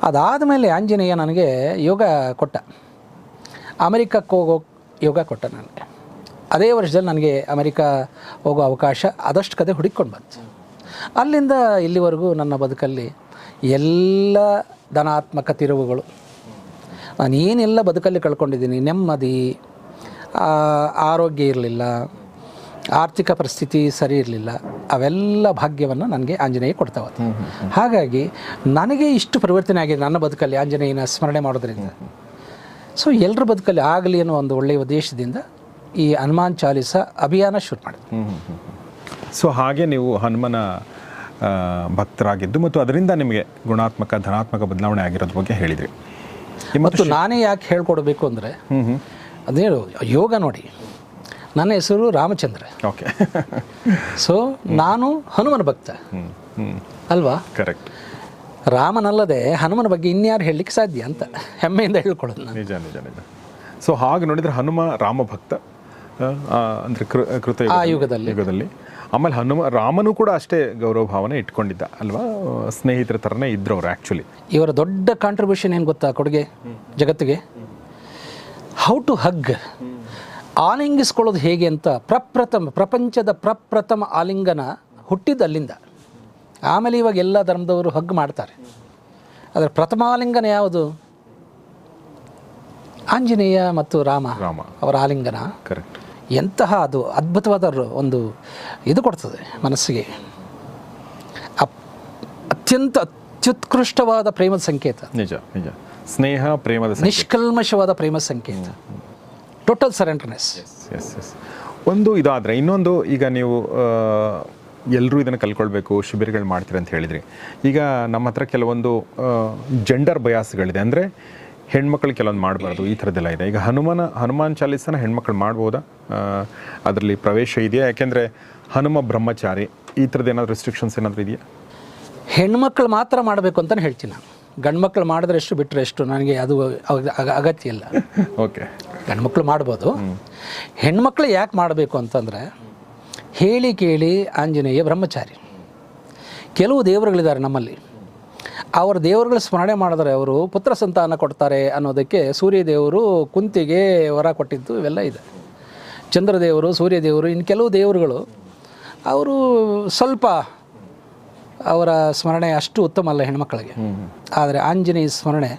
ಅದಾದ ಮೇಲೆ ಆಂಜನೇಯ ನನಗೆ ಯೋಗ ಕೊಟ್ಟ. ಅಮೆರಿಕಕ್ಕೆ ಹೋಗೋ ಯೋಗ ಕೊಟ್ಟ ನನಗೆ. ಅದೇ ವರ್ಷದಲ್ಲಿ ನನಗೆ ಅಮೆರಿಕ ಹೋಗೋ ಅವಕಾಶ ಆದಷ್ಟು ಕತೆ ಹುಡುಕೊಂಡು ಬಂತು. ಅಲ್ಲಿಂದ ಇಲ್ಲಿವರೆಗೂ ನನ್ನ ಬದುಕಲ್ಲಿ ಎಲ್ಲ ಧನಾತ್ಮಕ ತಿರುವುಗಳು. ನಾನು ಏನೆಲ್ಲ ಬದುಕಲ್ಲಿ ಕಳ್ಕೊಂಡಿದ್ದೀನಿ. ನೆಮ್ಮದಿ ಆರೋಗ್ಯ ಇರಲಿಲ್ಲ. ಆರ್ಥಿಕ ಪರಿಸ್ಥಿತಿ ಸರಿ ಇರಲಿಲ್ಲ ಅವೆಲ್ಲ ಭಾಗ್ಯವನ್ನು ನನಗೆ ಆಂಜನೇಯ ಕೊಡ್ತಾ ಹೋದ ಹಾಗಾಗಿ ನನಗೆ ಇಷ್ಟು ಪರಿವರ್ತನೆ ಆಗಿದೆ ನನ್ನ ಬದುಕಲ್ಲಿ ಆಂಜನೇಯನ ಸ್ಮರಣೆ ಮಾಡೋದ್ರಿಂದ. ಸೊ ಎಲ್ಲರ ಬದುಕಲ್ಲಿ ಆಗಲಿ ಅನ್ನೋ ಒಂದು ಒಳ್ಳೆಯ ಉದ್ದೇಶದಿಂದ ಈ ಹನುಮಾನ್ ಚಾಲೀಸ ಅಭಿಯಾನ ಶುರು ಮಾಡಿದೆ. ಸೊ ಹಾಗೆ ನೀವು ಹನುಮನ ಭಕ್ತರಾಗಿದ್ದು ಮತ್ತು ಅದರಿಂದ ನಿಮಗೆ ಗುಣಾತ್ಮಕ ಧನಾತ್ಮಕ ಬದಲಾವಣೆ ಆಗಿರೋದ್ರ ಬಗ್ಗೆ ಹೇಳಿದ್ರಿ. ಮತ್ತು ನಾನೇ ಯಾಕೆ ಹೇಳ್ಕೊಡ್ಬೇಕು ಅಂದರೆ ಅದೇ ಯೋಗ ನೋಡಿ. ನನ್ನ ಹೆಸರು ರಾಮಚಂದ್ರ. ಓಕೆ. ಸೊ ನಾನು ಹನುಮನ ಭಕ್ತ. ಅಲ್ವಾ? ಕರೆಕ್ಟ್ ರಾಮನಲ್ಲದೆ ಹನುಮನ ಬಗ್ಗೆ ಇನ್ಯಾರು ಹೇಳಲಿಕ್ಕೆ ಸಾಧ್ಯ ಅಂತ ಹೆಮ್ಮೆಯಿಂದ ಹೇಳ್ಕೊಳ್ಳೋದು ನಾನು. ನಿಜ ನಿಜ ನಿಜ. ಸೊ ಹಾಗೆ ನೋಡಿದ್ರೆ ಹನುಮ ರಾಮ ಭಕ್ತ ಅಂದ್ರೆ ಕೃ ಕೃತ ಆ ಯುಗದಲ್ಲಿ ಯುಗದಲ್ಲಿ. ಆಮೇಲೆ ಹನುಮ ರಾಮನು ಕೂಡ ಅಷ್ಟೇ ಗೌರವ ಭಾವನೆ ಇಟ್ಕೊಂಡಿದ್ದ ಅಲ್ವಾ? ಸ್ನೇಹಿತರ ಥರನೇ ಇದ್ರು ಅವ್ರು ಆ್ಯಕ್ಚುಲಿ ಇವರ ದೊಡ್ಡ ಕಾಂಟ್ರಿಬ್ಯೂಷನ್ ಏನು ಗೊತ್ತಾ ಕೊಡುಗೆ ಜಗತ್ತಿಗೆ? ಹೌ ಟು ಹಗ್ ಆಲಿಂಗಿಸ್ಕೊಳ್ಳೋದು ಹೇಗೆ ಅಂತ ಪ್ರಪ್ರಥಮ ಪ್ರಪಂಚದ ಪ್ರಪ್ರಥಮ ಆಲಿಂಗನ ಹುಟ್ಟಿದ್ದು ಅಲ್ಲಿಂದ. ಆಮೇಲೆ ಇವಾಗ ಎಲ್ಲ ಧರ್ಮದವರು ಹಗ್ ಮಾಡ್ತಾರೆ. ಆದರೆ ಪ್ರಥಮ ಆಲಿಂಗನ ಯಾವುದು? ಆಂಜನೇಯ ಮತ್ತು ರಾಮ ರಾಮ. ಅವರ ಆಲಿಂಗನ. ಕರೆಕ್ಟ್ ಎಂತಹ ಅದು ಅದ್ಭುತವಾದ ಒಂದು ಇದು ಕೊಡ್ತದೆ ಮನಸ್ಸಿಗೆ. ಅತ್ಯಂತ ಅತ್ಯುತ್ಕೃಷ್ಟವಾದ ಪ್ರೇಮದ ಸಂಕೇತ. ನಿಜ ನಿಜ. ಸ್ನೇಹ ಪ್ರೇಮದ. ನಿಷ್ಕಲ್ಮಶವಾದ ಪ್ರೇಮ ಸಂಕೇತ. ಟೋಟಲ್ ಸರೆಂಡರ್ನೆಸ್ ಎಸ್ ಎಸ್ ಒಂದು ಇದಾದರೆ ಇನ್ನೊಂದು ಈಗ ನೀವು ಎಲ್ಲರೂ ಇದನ್ನು ಕಲ್ಕೊಳ್ಬೇಕು ಶಿಬಿರಗಳು ಮಾಡ್ತೀರಿ ಅಂತ ಹೇಳಿದ್ರಿ. ಈಗ ನಮ್ಮ ಹತ್ರ ಕೆಲವೊಂದು ಜೆಂಡರ್ ಬಯಾಸ್ಗಳಿದೆ ಅಂದರೆ ಹೆಣ್ಮಕ್ಳು ಕೆಲವೊಂದು ಮಾಡಬಾರ್ದು ಈ ಥರದ್ದೆಲ್ಲ ಇದೆ. ಈಗ ಹನುಮಾನ ಹನುಮಾನ್ ಚಾಲೀಸನ ಹೆಣ್ಮಕ್ಳು ಮಾಡ್ಬೋದಾ? ಅದರಲ್ಲಿ ಪ್ರವೇಶ ಇದೆಯಾ? ಯಾಕೆಂದರೆ ಹನುಮ ಬ್ರಹ್ಮಚಾರಿ ಈ ಥರದ್ದು ಏನಾದರೂ ರೆಸ್ಟ್ರಿಕ್ಷನ್ಸ್ ಏನಾದರೂ ಇದೆಯಾ? ಹೆಣ್ಮಕ್ಳು ಮಾತ್ರ ಮಾಡಬೇಕು ಅಂತಲೇ ಹೇಳ್ತೀನಿ ನಾನು. ಗಂಡ್ಮಕ್ಳು ಮಾಡಿದ್ರೆ ಎಷ್ಟು ಬಿಟ್ಟರೆ ಎಷ್ಟು? ನನಗೆ ಅದು ಅಗ- ಅಗ- ಅಗತ್ಯ ಇಲ್ಲ. ಓಕೆ ಗಂಡ್ಮಕ್ಳು ಮಾಡ್ಬೋದು. ಹೆಣ್ಮಕ್ಳು ಯಾಕೆ ಮಾಡಬೇಕು ಅಂತಂದರೆ ಹೇಳಿ ಕೇಳಿ ಆಂಜನೇಯ ಬ್ರಹ್ಮಚಾರಿ. ಕೆಲವು ದೇವರುಗಳಿದ್ದಾರೆ ನಮ್ಮಲ್ಲಿ. ಅವರ ದೇವರುಗಳ ಸ್ಮರಣೆ ಮಾಡಿದ್ರೆ ಅವರು ಪುತ್ರ ಸಂತಾನ ಕೊಡ್ತಾರೆ ಅನ್ನೋದಕ್ಕೆ ಸೂರ್ಯದೇವರು ಕುಂತಿಗೆ ವರ ಕೊಟ್ಟಿದ್ದು ಇವೆಲ್ಲ ಇದೆ. ಚಂದ್ರದೇವರು ಸೂರ್ಯದೇವರು ಇನ್ನು ಕೆಲವು ದೇವರುಗಳು ಅವರು ಸ್ವಲ್ಪ ಅವರ ಸ್ಮರಣೆ ಅಷ್ಟು ಉತ್ತಮ ಅಲ್ಲ ಹೆಣ್ಮಕ್ಳಿಗೆ. ಆದರೆ ಆಂಜನೇಯ ಸ್ಮರಣೆ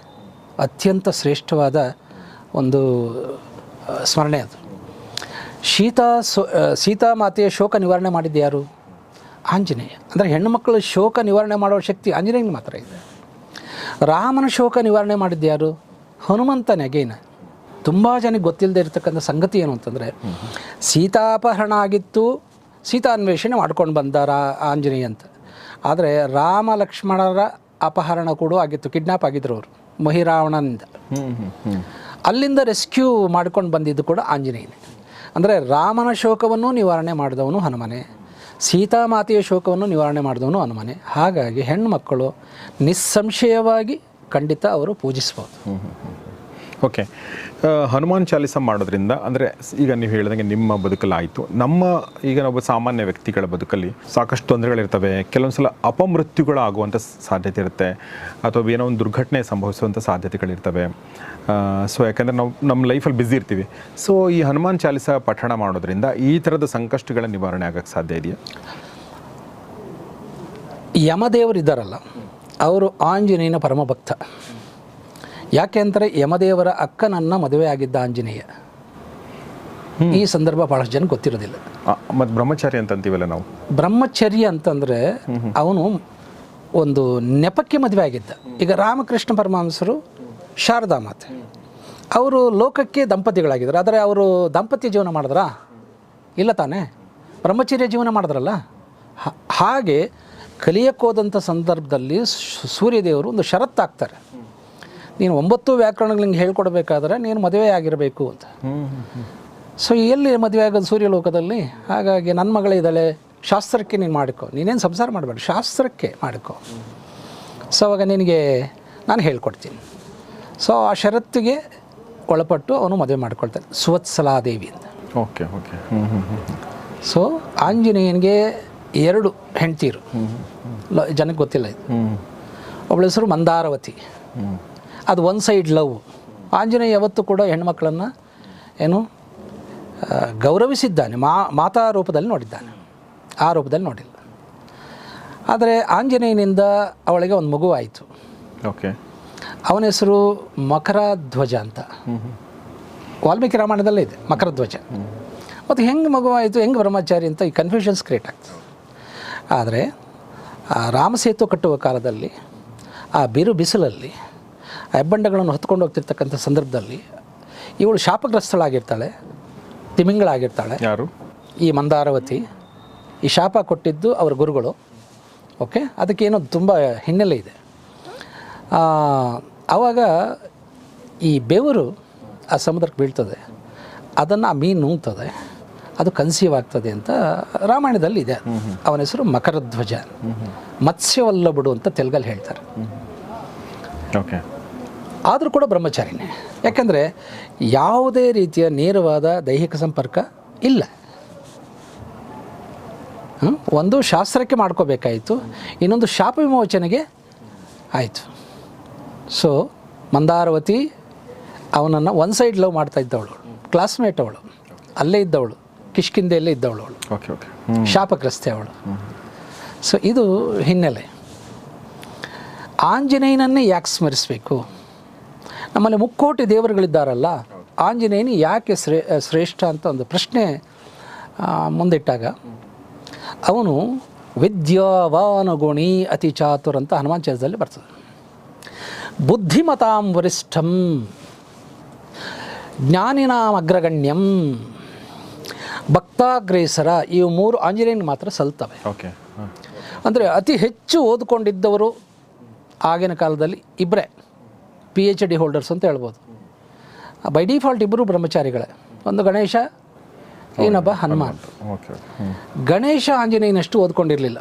ಅತ್ಯಂತ ಶ್ರೇಷ್ಠವಾದ ಒಂದು ಸ್ಮರಣೆ ಅದು. ಶೀತಾ ಸೀತಾ ಮಾತೆಯ ಶೋಕ ನಿವಾರಣೆ ಮಾಡಿದ್ದು ಯಾರು? ಆಂಜನೇಯ. ಅಂದರೆ ಹೆಣ್ಣುಮಕ್ಕಳು ಶೋಕ ನಿವಾರಣೆ ಮಾಡುವ ಶಕ್ತಿ ಆಂಜನೇಯನಿಗೆ ಮಾತ್ರ ಇದೆ. ರಾಮನ ಶೋಕ ನಿವಾರಣೆ ಮಾಡಿದ್ದು ಯಾರು? ಹನುಮಂತನೇ ಅಗೇನ ತುಂಬ ಜನಕ್ಕೆ ಗೊತ್ತಿಲ್ಲದೆ ಇರತಕ್ಕಂಥ ಸಂಗತಿ ಏನು ಅಂತಂದರೆ, ಸೀತಾಪಹರಣ ಆಗಿತ್ತು, ಸೀತಾ ಅನ್ವೇಷಣೆ ಮಾಡ್ಕೊಂಡು ಬಂದ ರಾ ಆಂಜನೇಯ ಅಂತ. ಆದರೆ ರಾಮ ಲಕ್ಷ್ಮಣರ ಅಪಹರಣ ಕೂಡ ಆಗಿತ್ತು, ಕಿಡ್ನಾಪ್ ಆಗಿದ್ರು ಅವರು, ಮಹಿರಾವಣನಿಂದ. ಅಲ್ಲಿಂದ ರೆಸ್ಕ್ಯೂ ಮಾಡ್ಕೊಂಡು ಬಂದಿದ್ದು ಕೂಡ ಆಂಜನೇಯನೇ. ಅಂದರೆ ರಾಮನ ಶೋಕವನ್ನು ನಿವಾರಣೆ ಮಾಡಿದವನು ಹನುಮನೆ ಸೀತಾಮಾತೆಯ ಶೋಕವನ್ನು ನಿವಾರಣೆ ಮಾಡಿದವನು ಹನುಮನೆ. ಹಾಗಾಗಿ ಹೆಣ್ಣುಮಕ್ಕಳು ನಿಸ್ಸಂಶಯವಾಗಿ ಖಂಡಿತ ಅವರು ಪೂಜಿಸ್ಬೋದು ಓಕೆ. ಹನುಮಾನ್ ಚಾಲಿಸ ಮಾಡೋದ್ರಿಂದ, ಅಂದರೆ ಈಗ ನೀವು ಹೇಳಿದಂಗೆ ನಿಮ್ಮ ಬದುಕಲಾಯಿತು ನಮ್ಮ ಈಗ ನಾವು ಸಾಮಾನ್ಯ ವ್ಯಕ್ತಿಗಳ ಬದುಕಲ್ಲಿ ಸಾಕಷ್ಟು ತೊಂದರೆಗಳಿರ್ತವೆ. ಕೆಲವೊಂದು ಸಲ ಅಪಮೃತ್ಯುಗಳಾಗುವಂಥ ಸಾಧ್ಯತೆ ಇರುತ್ತೆ. ಅಥವಾ ಏನೋ ಒಂದು ದುರ್ಘಟನೆ ಸಂಭವಿಸುವಂಥ ಸಾಧ್ಯತೆಗಳಿರ್ತವೆ. ಸೊ ಯಾಕಂದರೆ ನಾವು ನಮ್ಮ ಲೈಫಲ್ಲಿ ಬ್ಯುಸಿ ಇರ್ತೀವಿ. ಸೊ ಈ ಹನುಮಾನ್ ಚಾಲಿಸ ಪಠಣ ಮಾಡೋದ್ರಿಂದ ಈ ಥರದ ಸಂಕಷ್ಟಗಳ ನಿವಾರಣೆ ಆಗೋಕ್ಕೆ ಸಾಧ್ಯ ಇದೆಯಾ? ಯಮದೇವರು ಇದ್ದಾರಲ್ಲ, ಅವರು ಆಂಜನೇಯನ ಪರಮಭಕ್ತ. ಯಾಕೆ ಅಂದರೆ ಯಮದೇವರ ಅಕ್ಕನನ್ನ ಮದುವೆ ಆಗಿದ್ದ ಆಂಜನೇಯ. ಈ ಸಂದರ್ಭ ಬಹಳಷ್ಟು ಜನ ಗೊತ್ತಿರೋದಿಲ್ಲ. ಮತ್ತು ಬ್ರಹ್ಮಚಾರಿ ಅಂತ ಅಂತೀವಲ್ಲ ನಾವು? ಬ್ರಹ್ಮಚರ್ಯ ಅಂತಂದರೆ ಅವನು ಒಂದು ನೆಪಕ್ಕೆ ಮದುವೆ ಆಗಿದ್ದ. ಈಗ ರಾಮಕೃಷ್ಣ ಪರಮಹಂಸರು ಶಾರದಾ ಮಾತೆ. ಅವರು ಲೋಕಕ್ಕೆ ದಂಪತಿಗಳಾಗಿದ್ದರು ಆದರೆ ಅವರು ದಾಂಪತ್ಯ ಜೀವನ ಮಾಡಿದ್ರಾ? ಇಲ್ಲ ತಾನೇ? ಬ್ರಹ್ಮಚರ್ಯ ಜೀವನ ಮಾಡಿದ್ರಲ್ಲ? ಹಾಗೆ ಕಲಿಯಕ್ಕೋದಂಥ ಸಂದರ್ಭದಲ್ಲಿ ಸೂರ್ಯದೇವರು ಒಂದು ಷರತ್ತಾಗ್ತಾರೆ. ನೀನು ಒಂಬತ್ತು ವ್ಯಾಕರಣಗಳು ನಿಂಗೆ ಹೇಳ್ಕೊಡ್ಬೇಕಾದ್ರೆ ನೀನು ಮದುವೆ ಆಗಿರಬೇಕು ಅಂತ. ಸೊ ಎಲ್ಲಿ ಮದುವೆ ಆಗೋದು ಸೂರ್ಯಲೋಕದಲ್ಲಿ? ಹಾಗಾಗಿ ನನ್ನ ಮಗಳಿದ್ದಾಳೆ ಶಾಸ್ತ್ರಕ್ಕೆ ನೀನು ಮಾಡಿಕೊ. ನೀನೇನು ಸಂಸಾರ ಮಾಡಬೇಡ ಶಾಸ್ತ್ರಕ್ಕೆ ಮಾಡಿಕೊ. ಸೊ ಅವಾಗ ನಿನಗೆ ನಾನು ಹೇಳ್ಕೊಡ್ತೀನಿ. ಸೊ ಆ ಷರತ್ತಿಗೆ ಒಳಪಟ್ಟು ಅವನು ಮದುವೆ ಮಾಡ್ಕೊಳ್ತಾನೆ ಸುವತ್ಸಲಾದೇವಿ ಅಂತ. ಓಕೆ ಓಕೆ ಸೊ ಆಂಜನೇಯನಿಗೆ ಎರಡು ಹೆಂಡ್ತೀರು. ಜನಕ್ಕೆ ಗೊತ್ತಿಲ್ಲ ಇದು. ಹ್ಞೂ ಒಬ್ಬಳ ಹೆಸರು ಮಂದಾರವತಿ. ಅದು ಒನ್ ಸೈಡ್ ಲವ್ ಆಂಜನೇಯ ಯಾವತ್ತೂ ಕೂಡ ಹೆಣ್ಮಕ್ಳನ್ನು ಏನು ಗೌರವಿಸಿದ್ದಾನೆ. ಮಾ ಮಾತಾ ರೂಪದಲ್ಲಿ ನೋಡಿದ್ದಾನೆ. ಆ ರೂಪದಲ್ಲಿ ನೋಡಿಲ್ಲ. ಆದರೆ ಆಂಜನೇಯನಿಂದ ಅವಳಿಗೆ ಒಂದು ಮಗು ಆಯಿತು ಓಕೆ ಅವನ ಹೆಸರು ಮಕರಧ್ವಜ ಅಂತ. ವಾಲ್ಮೀಕಿ ರಾಮಾಯಣದಲ್ಲೇ ಇದೆ ಮಕರಧ್ವಜ ಮತ್ತು ಹೆಂಗೆ ಮಗು ಆಯಿತು ಹೆಂಗೆ ಬ್ರಹ್ಮಚಾರಿ ಅಂತ ಈ ಕನ್ಫ್ಯೂಷನ್ಸ್ ಕ್ರಿಯೇಟ್ ಆಗ್ತದೆ. ಆದರೆ ಆ ರಾಮಸೇತು ಕಟ್ಟುವ ಕಾಲದಲ್ಲಿ ಆ ಬಿರು ಬಿಸಿಲಲ್ಲಿ ಹೆಬ್ಬಂಡಗಳನ್ನು ಹೊತ್ಕೊಂಡು ಹೋಗ್ತಿರ್ತಕ್ಕಂಥ ಸಂದರ್ಭದಲ್ಲಿ ಇವಳು ಶಾಪಗ್ರಸ್ತಳಾಗಿರ್ತಾಳೆ ತಿಮಿಂಗಳಾಗಿರ್ತಾಳೆ. ಯಾರು? ಈ ಮಂದಾರವತಿ. ಈ ಶಾಪ ಕೊಟ್ಟಿದ್ದು ಅವರ ಗುರುಗಳು. ಓಕೆ ಅದಕ್ಕೇನೋ ತುಂಬ ಹಿನ್ನೆಲೆ ಇದೆ. ಆವಾಗ ಈ ಬೆವರು ಆ ಸಮುದ್ರಕ್ಕೆ ಬೀಳ್ತದೆ. ಅದನ್ನು ಆ ಮೀನು ನುಂಗ್ತದೆ. ಅದು ಕನ್ಸೀವ್ ಆಗ್ತದೆ ಅಂತ ರಾಮಾಯಣದಲ್ಲಿ ಇದೆ. ಅವನ ಹೆಸರು ಮಕರಧ್ವಜ. ಮತ್ಸ್ಯವಲ್ಲಬಿಡು ಅಂತ ತೆಲುಗಲ್ಲಿ ಹೇಳ್ತಾರೆ. ಓಕೆ ಆದರೂ ಕೂಡ ಬ್ರಹ್ಮಚಾರಿನೇ. ಯಾಕಂದರೆ ಯಾವುದೇ ರೀತಿಯ ನೇರವಾದ ದೈಹಿಕ ಸಂಪರ್ಕ ಇಲ್ಲ? ಒಂದು ಶಾಸ್ತ್ರಕ್ಕೆ ಮಾಡ್ಕೋಬೇಕಾಯಿತು ಇನ್ನೊಂದು ಶಾಪ ವಿಮೋಚನೆಗೆ ಆಯಿತು. ಸೊ ಮಂದಾರವತಿ ಅವನನ್ನು ಒನ್ ಸೈಡ್ ಲವ್ ಮಾಡ್ತಾ ಇದ್ದವಳು ಕ್ಲಾಸ್ಮೇಟ್ ಅವಳು ಅಲ್ಲೇ ಇದ್ದವಳು ಕಿಷ್ಕಿಂದೆಯಲ್ಲೇ ಇದ್ದವಳು ಅವಳು. ಓಕೆ ಓಕೆ ಶಾಪಗ್ರಸ್ತೆ ಅವಳು. ಸೊ ಇದು ಹಿನ್ನೆಲೆ. ಆಂಜನೇಯನನ್ನೇ ಯಾಕೆ ಸ್ಮರಿಸಬೇಕು? ನಮ್ಮಲ್ಲಿ ಮುಕ್ಕೋಟಿ ದೇವರುಗಳಿದ್ದಾರಲ್ಲ ಆಂಜನೇಯನಿ ಯಾಕೆ ಶ್ರೇ ಶ್ರೇಷ್ಠ ಅಂತ ಒಂದು ಪ್ರಶ್ನೆ ಮುಂದಿಟ್ಟಾಗ ಅವನು ವಿದ್ಯಾವಾನುಗುಣಿ ಅತಿ ಚಾತುರ್ ಅಂತ ಹನುಮಾನ್ ಚರಿತದಲ್ಲಿ ಬರ್ತದೆ ಬುದ್ಧಿಮತಾಂ ವರಿಷ್ಠಂ ಜ್ಞಾನಿನಾಂ ಅಗ್ರಗಣ್ಯಂ ಭಕ್ತಾಗ್ರೇಸರ ಈ ಮೂರು ಆಂಜನೇಯನ ಮಾತ್ರ ಸಲ್ತವೆ. ಅಂದರೆ ಅತಿ ಹೆಚ್ಚು ಓದ್ಕೊಂಡಿದ್ದವರು ಆಗಿನ ಕಾಲದಲ್ಲಿ ಇಬ್ಬರೇ ಪಿ ಎಚ್ ಡಿ ಹೋಲ್ಡರ್ಸ್ ಅಂತ ಹೇಳ್ಬೋದು. ಬೈ ಡಿಫಾಲ್ಟ್ ಇಬ್ಬರು ಬ್ರಹ್ಮಚಾರಿಗಳೇ. ಒಂದು ಗಣೇಶ ಇನ್ನೊಬ್ಬ ಹನುಮಾನ್. ಗಣೇಶ ಆಂಜನೇಯನಷ್ಟು ಓದ್ಕೊಂಡಿರಲಿಲ್ಲ.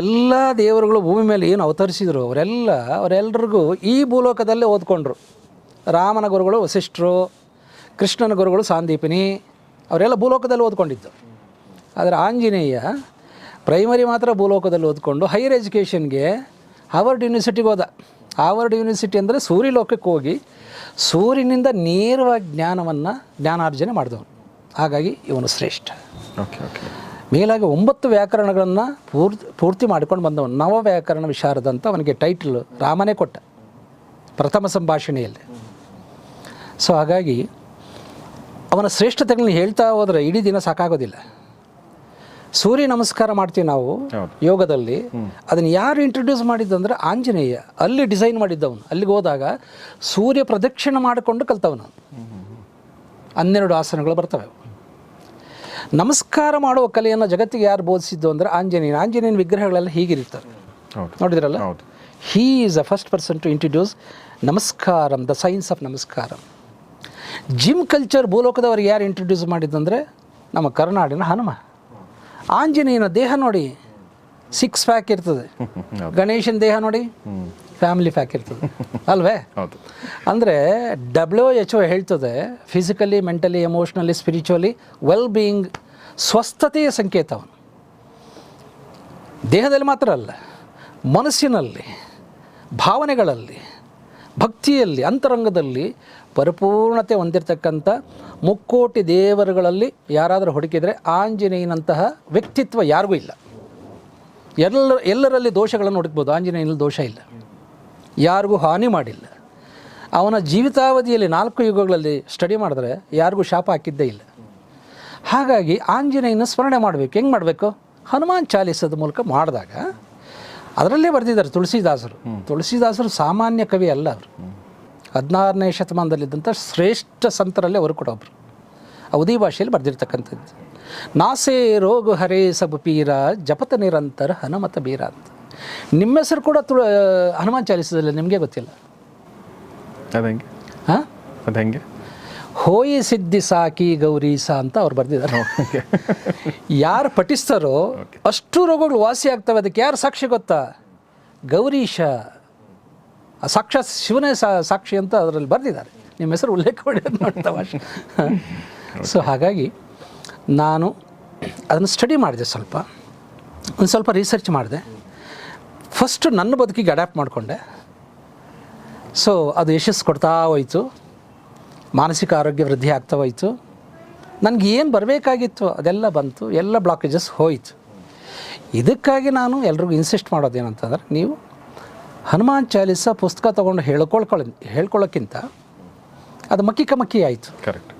ಎಲ್ಲ ದೇವರುಗಳು ಭೂಮಿ ಮೇಲೆ ಏನು ಅವತರಿಸಿದ್ರು ಅವರೆಲ್ಲ ಅವರೆಲ್ಲರಿಗೂ ಈ ಭೂಲೋಕದಲ್ಲೇ ಓದ್ಕೊಂಡ್ರು. ರಾಮನ ಗುರುಗಳು ವಸಿಷ್ಠರು ಕೃಷ್ಣನ ಗುರುಗಳು ಸಾಂದೀಪಿನಿ ಅವರೆಲ್ಲ ಭೂಲೋಕದಲ್ಲಿ ಓದ್ಕೊಂಡಿದ್ದು. ಆದರೆ ಆಂಜನೇಯ ಪ್ರೈಮರಿ ಮಾತ್ರ ಭೂಲೋಕದಲ್ಲಿ ಓದ್ಕೊಂಡು ಹೈಯರ್ ಎಜುಕೇಷನ್ಗೆ ಹಾರ್ವರ್ಡ್ ಯೂನಿವರ್ಸಿಟಿಗೆ ಹೋದ. ಹಾರ್ವರ್ಡ್ ಯೂನಿವರ್ಸಿಟಿ ಅಂದರೆ ಸೂರ್ಯಲೋಕಕ್ಕೆ ಹೋಗಿ ಸೂರ್ಯನಿಂದ ನೇರವಾಗಿ ಜ್ಞಾನವನ್ನು ಜ್ಞಾನಾರ್ಜನೆ ಮಾಡಿದವನು. ಹಾಗಾಗಿ ಇವನು ಶ್ರೇಷ್ಠ. ಓಕೆ ಓಕೆ ಮೇಲಾಗಿ ಒಂಬತ್ತು ವ್ಯಾಕರಣಗಳನ್ನು ಪೂರ್ತಿ ಪೂರ್ತಿ ಮಾಡ್ಕೊಂಡು ಬಂದವನು. ನವ ವ್ಯಾಕರಣ ವಿಶಾರದ ಅಂತ ಅವನಿಗೆ ಟೈಟಲ್ ರಾಮನೇ ಕೊಟ್ಟ. ಪ್ರಥಮ ಸಂಭಾಷಣೆಯಲ್ಲಿ. ಸೊ ಹಾಗಾಗಿ ಅವನ ಶ್ರೇಷ್ಠತೆಗಳನ್ನ ಹೇಳ್ತಾ ಹೋದರೆ ಇಡೀ ದಿನ ಸಾಕಾಗೋದಿಲ್ಲ. ಸೂರ್ಯ ನಮಸ್ಕಾರ ಮಾಡ್ತೀವಿ ನಾವು ಯೋಗದಲ್ಲಿ. ಅದನ್ನು ಯಾರು ಇಂಟ್ರೊಡ್ಯೂಸ್ ಮಾಡಿದ್ದಂದ್ರೆ ಆಂಜನೇಯ. ಅಲ್ಲಿ ಡಿಸೈನ್ ಮಾಡಿದ್ದವನು. ಅಲ್ಲಿಗೆ ಹೋದಾಗ ಸೂರ್ಯ ಪ್ರದಕ್ಷಿಣೆ ಮಾಡಿಕೊಂಡು ಕಲ್ತವನು. ಹನ್ನೆರಡು ಆಸನಗಳು ಬರ್ತವೆ. ನಮಸ್ಕಾರ ಮಾಡುವ ಕಲೆಯನ್ನು ಜಗತ್ತಿಗೆ ಯಾರು ಬೋಧಿಸಿದ್ದು ಅಂದರೆ ಆಂಜನೇಯನ. ಆಂಜನೇಯನ ವಿಗ್ರಹಗಳೆಲ್ಲ ಹೀಗಿರ್ತಾರೆ ನೋಡಿದ್ರಲ್ಲ? He is a first person to introduce ನಮಸ್ಕಾರಂ the science of ನಮಸ್ಕಾರಂ. ಜಿಮ್ ಕಲ್ಚರ್ ಭೂಲೋಕದವ್ರಿಗೆ ಯಾರು ಇಂಟ್ರೊಡ್ಯೂಸ್ ಮಾಡಿದ್ದಂದರೆ ನಮ್ಮ ಕರ್ನಾಡಿನ ಹನುಮ. ಆಂಜನೇಯನ ದೇಹ ನೋಡಿ ಸಿಕ್ಸ್ ಪ್ಯಾಕ್ ಇರ್ತದೆ. ಗಣೇಶನ ದೇಹ ನೋಡಿ ಫ್ಯಾಮಿಲಿ ಪ್ಯಾಕ್ ಇರ್ತದೆ. ಅಲ್ವೇ? ಅಂದರೆ ಡಬ್ಲ್ಯೂ ಎಚ್ ಒ ಹೇಳ್ತದೆ physically mentally emotionally spiritually well being ಸ್ವಸ್ಥತೆಯ ಸಂಕೇತ ಅವನು. ದೇಹದಲ್ಲಿ ಮಾತ್ರ ಅಲ್ಲ ಮನಸ್ಸಿನಲ್ಲಿ ಭಾವನೆಗಳಲ್ಲಿ ಭಕ್ತಿಯಲ್ಲಿ, ಅಂತರಂಗದಲ್ಲಿ ಪರಿಪೂರ್ಣತೆ ಹೊಂದಿರತಕ್ಕಂಥ ಮುಕ್ಕೋಟಿ ದೇವರುಗಳಲ್ಲಿ ಯಾರಾದರೂ ಹುಡುಕಿದರೆ ಆಂಜನೇಯನಂತಹ ವ್ಯಕ್ತಿತ್ವ ಯಾರಿಗೂ ಇಲ್ಲ. ಎಲ್ಲ ಎಲ್ಲರಲ್ಲಿ ದೋಷಗಳನ್ನು ಹುಡುಕ್ಬೋದು, ಆಂಜನೇಯನಲ್ಲಿ ದೋಷ ಇಲ್ಲ. ಯಾರಿಗೂ ಹಾನಿ ಮಾಡಿಲ್ಲ. ಅವನ ಜೀವಿತಾವಧಿಯಲ್ಲಿ ನಾಲ್ಕು ಯುಗಗಳಲ್ಲಿ ಸ್ಟಡಿ ಮಾಡಿದ್ರೆ ಯಾರಿಗೂ ಶಾಪ ಹಾಕಿದ್ದೇ ಇಲ್ಲ. ಹಾಗಾಗಿ ಆಂಜನೇಯನ ಸ್ಮರಣೆ ಮಾಡಬೇಕು. ಹೆಂಗೆ ಮಾಡಬೇಕು? ಹನುಮಾನ್ ಚಾಲಿಸದ ಮೂಲಕ ಮಾಡಿದಾಗ ಅದರಲ್ಲೇ ಬರೆದಿದ್ದಾರೆ ತುಳಸಿದಾಸರು. ತುಳಸಿದಾಸರು ಸಾಮಾನ್ಯ ಕವಿ ಅಲ್ಲ ಅವರು. ಹದಿನಾರನೇ ಶತಮಾನದಲ್ಲಿದ್ದಂಥ ಶ್ರೇಷ್ಠ ಸಂತರಲ್ಲೇ ಅವರು ಕೂಡ ಒಬ್ಬರು ಅವಧಿ ಭಾಷೆಯಲ್ಲಿ ಬರೆದಿರ್ತಕ್ಕಂಥದ್ದು. ನಾಸೆ ರೋಗ ಹರೇ ಸಬ್ ಪೀರ ಜಪತ ನಿರಂತರ ಹನುಮತ ಬೀರ ಅಂತ. ನಿಮ್ಮ ಹೆಸರು ಕೂಡ ತುಳ ಹನುಮಾನ್ ಚಾಲಿಸಿದಲ್ಲ ನಿಮಗೆ ಗೊತ್ತಿಲ್ಲ? ಹಾಂ? ಅದು ಹೆಂಗೆ? ಹೋಯಿ ಸಿದ್ಧಿ ಸಾಕಿ ಗೌರೀಸ ಅಂತ ಅವ್ರು ಬರೆದಿದ್ದಾರೆ. ಯಾರು ಪಠಿಸ್ತಾರೋ ಅಷ್ಟು ರೋಗಗಳು ವಾಸಿ ಆಗ್ತವೆ. ಅದಕ್ಕೆ ಯಾರು ಸಾಕ್ಷಿ ಗೊತ್ತಾ? ಗೌರೀಶ ಆ ಸಾಕ್ಷಾತ್ ಶಿವನೇ ಸಾಕ್ಷಿ ಅಂತ ಅದರಲ್ಲಿ ಬರೆದಿದ್ದಾರೆ. ನಿಮ್ಮ ಹೆಸರು ಉಲ್ಲೇಖ ಮಾಡಿ ಅಂತ ನೋಡ್ತಾ ಭಾಷೆ ಸೊ ಹಾಗಾಗಿ ನಾನು ಅದನ್ನು ಸ್ಟಡಿ ಮಾಡಿದೆ ಸ್ವಲ್ಪ. ಒಂದು ಸ್ವಲ್ಪ ರಿಸರ್ಚ್ ಮಾಡಿದೆ. ಫಸ್ಟು ನನ್ನ ಬದುಕಿಗೆ ಅಡ್ಯಾಪ್ಟ್ ಮಾಡಿಕೊಂಡೆ. ಸೊ ಅದು ಯಶಸ್ಸು ಕೊಡ್ತಾ ಹೋಯಿತು. ಮಾನಸಿಕ ಆರೋಗ್ಯ ವೃದ್ಧಿ ಆಗ್ತಾ ಹೋಯಿತು. ನನಗೆ ಏನು ಬರಬೇಕಾಗಿತ್ತು? ಅದೆಲ್ಲ ಬಂತು ಎಲ್ಲ ಬ್ಲಾಕೇಜಸ್ ಹೋಯಿತು. ಇದಕ್ಕಾಗಿ ನಾನು ಎಲ್ರಿಗೂ ಇನ್ಸಿಸ್ಟ್ ಮಾಡೋದೇನಂತಂದ್ರೆ ನೀವು ಹನುಮಾನ್ ಚಾಲಿಸ ಪುಸ್ತಕ ತೊಗೊಂಡು ಹೇಳ್ಕೊಳ್ಕೊಳ ಹೇಳ್ಕೊಳ್ಳೋಕ್ಕಿಂತ ಅದು ಮಕ್ಕಿಕ ಮಕ್ಕಿ ಆಯಿತು ಕರೆಕ್ಟ್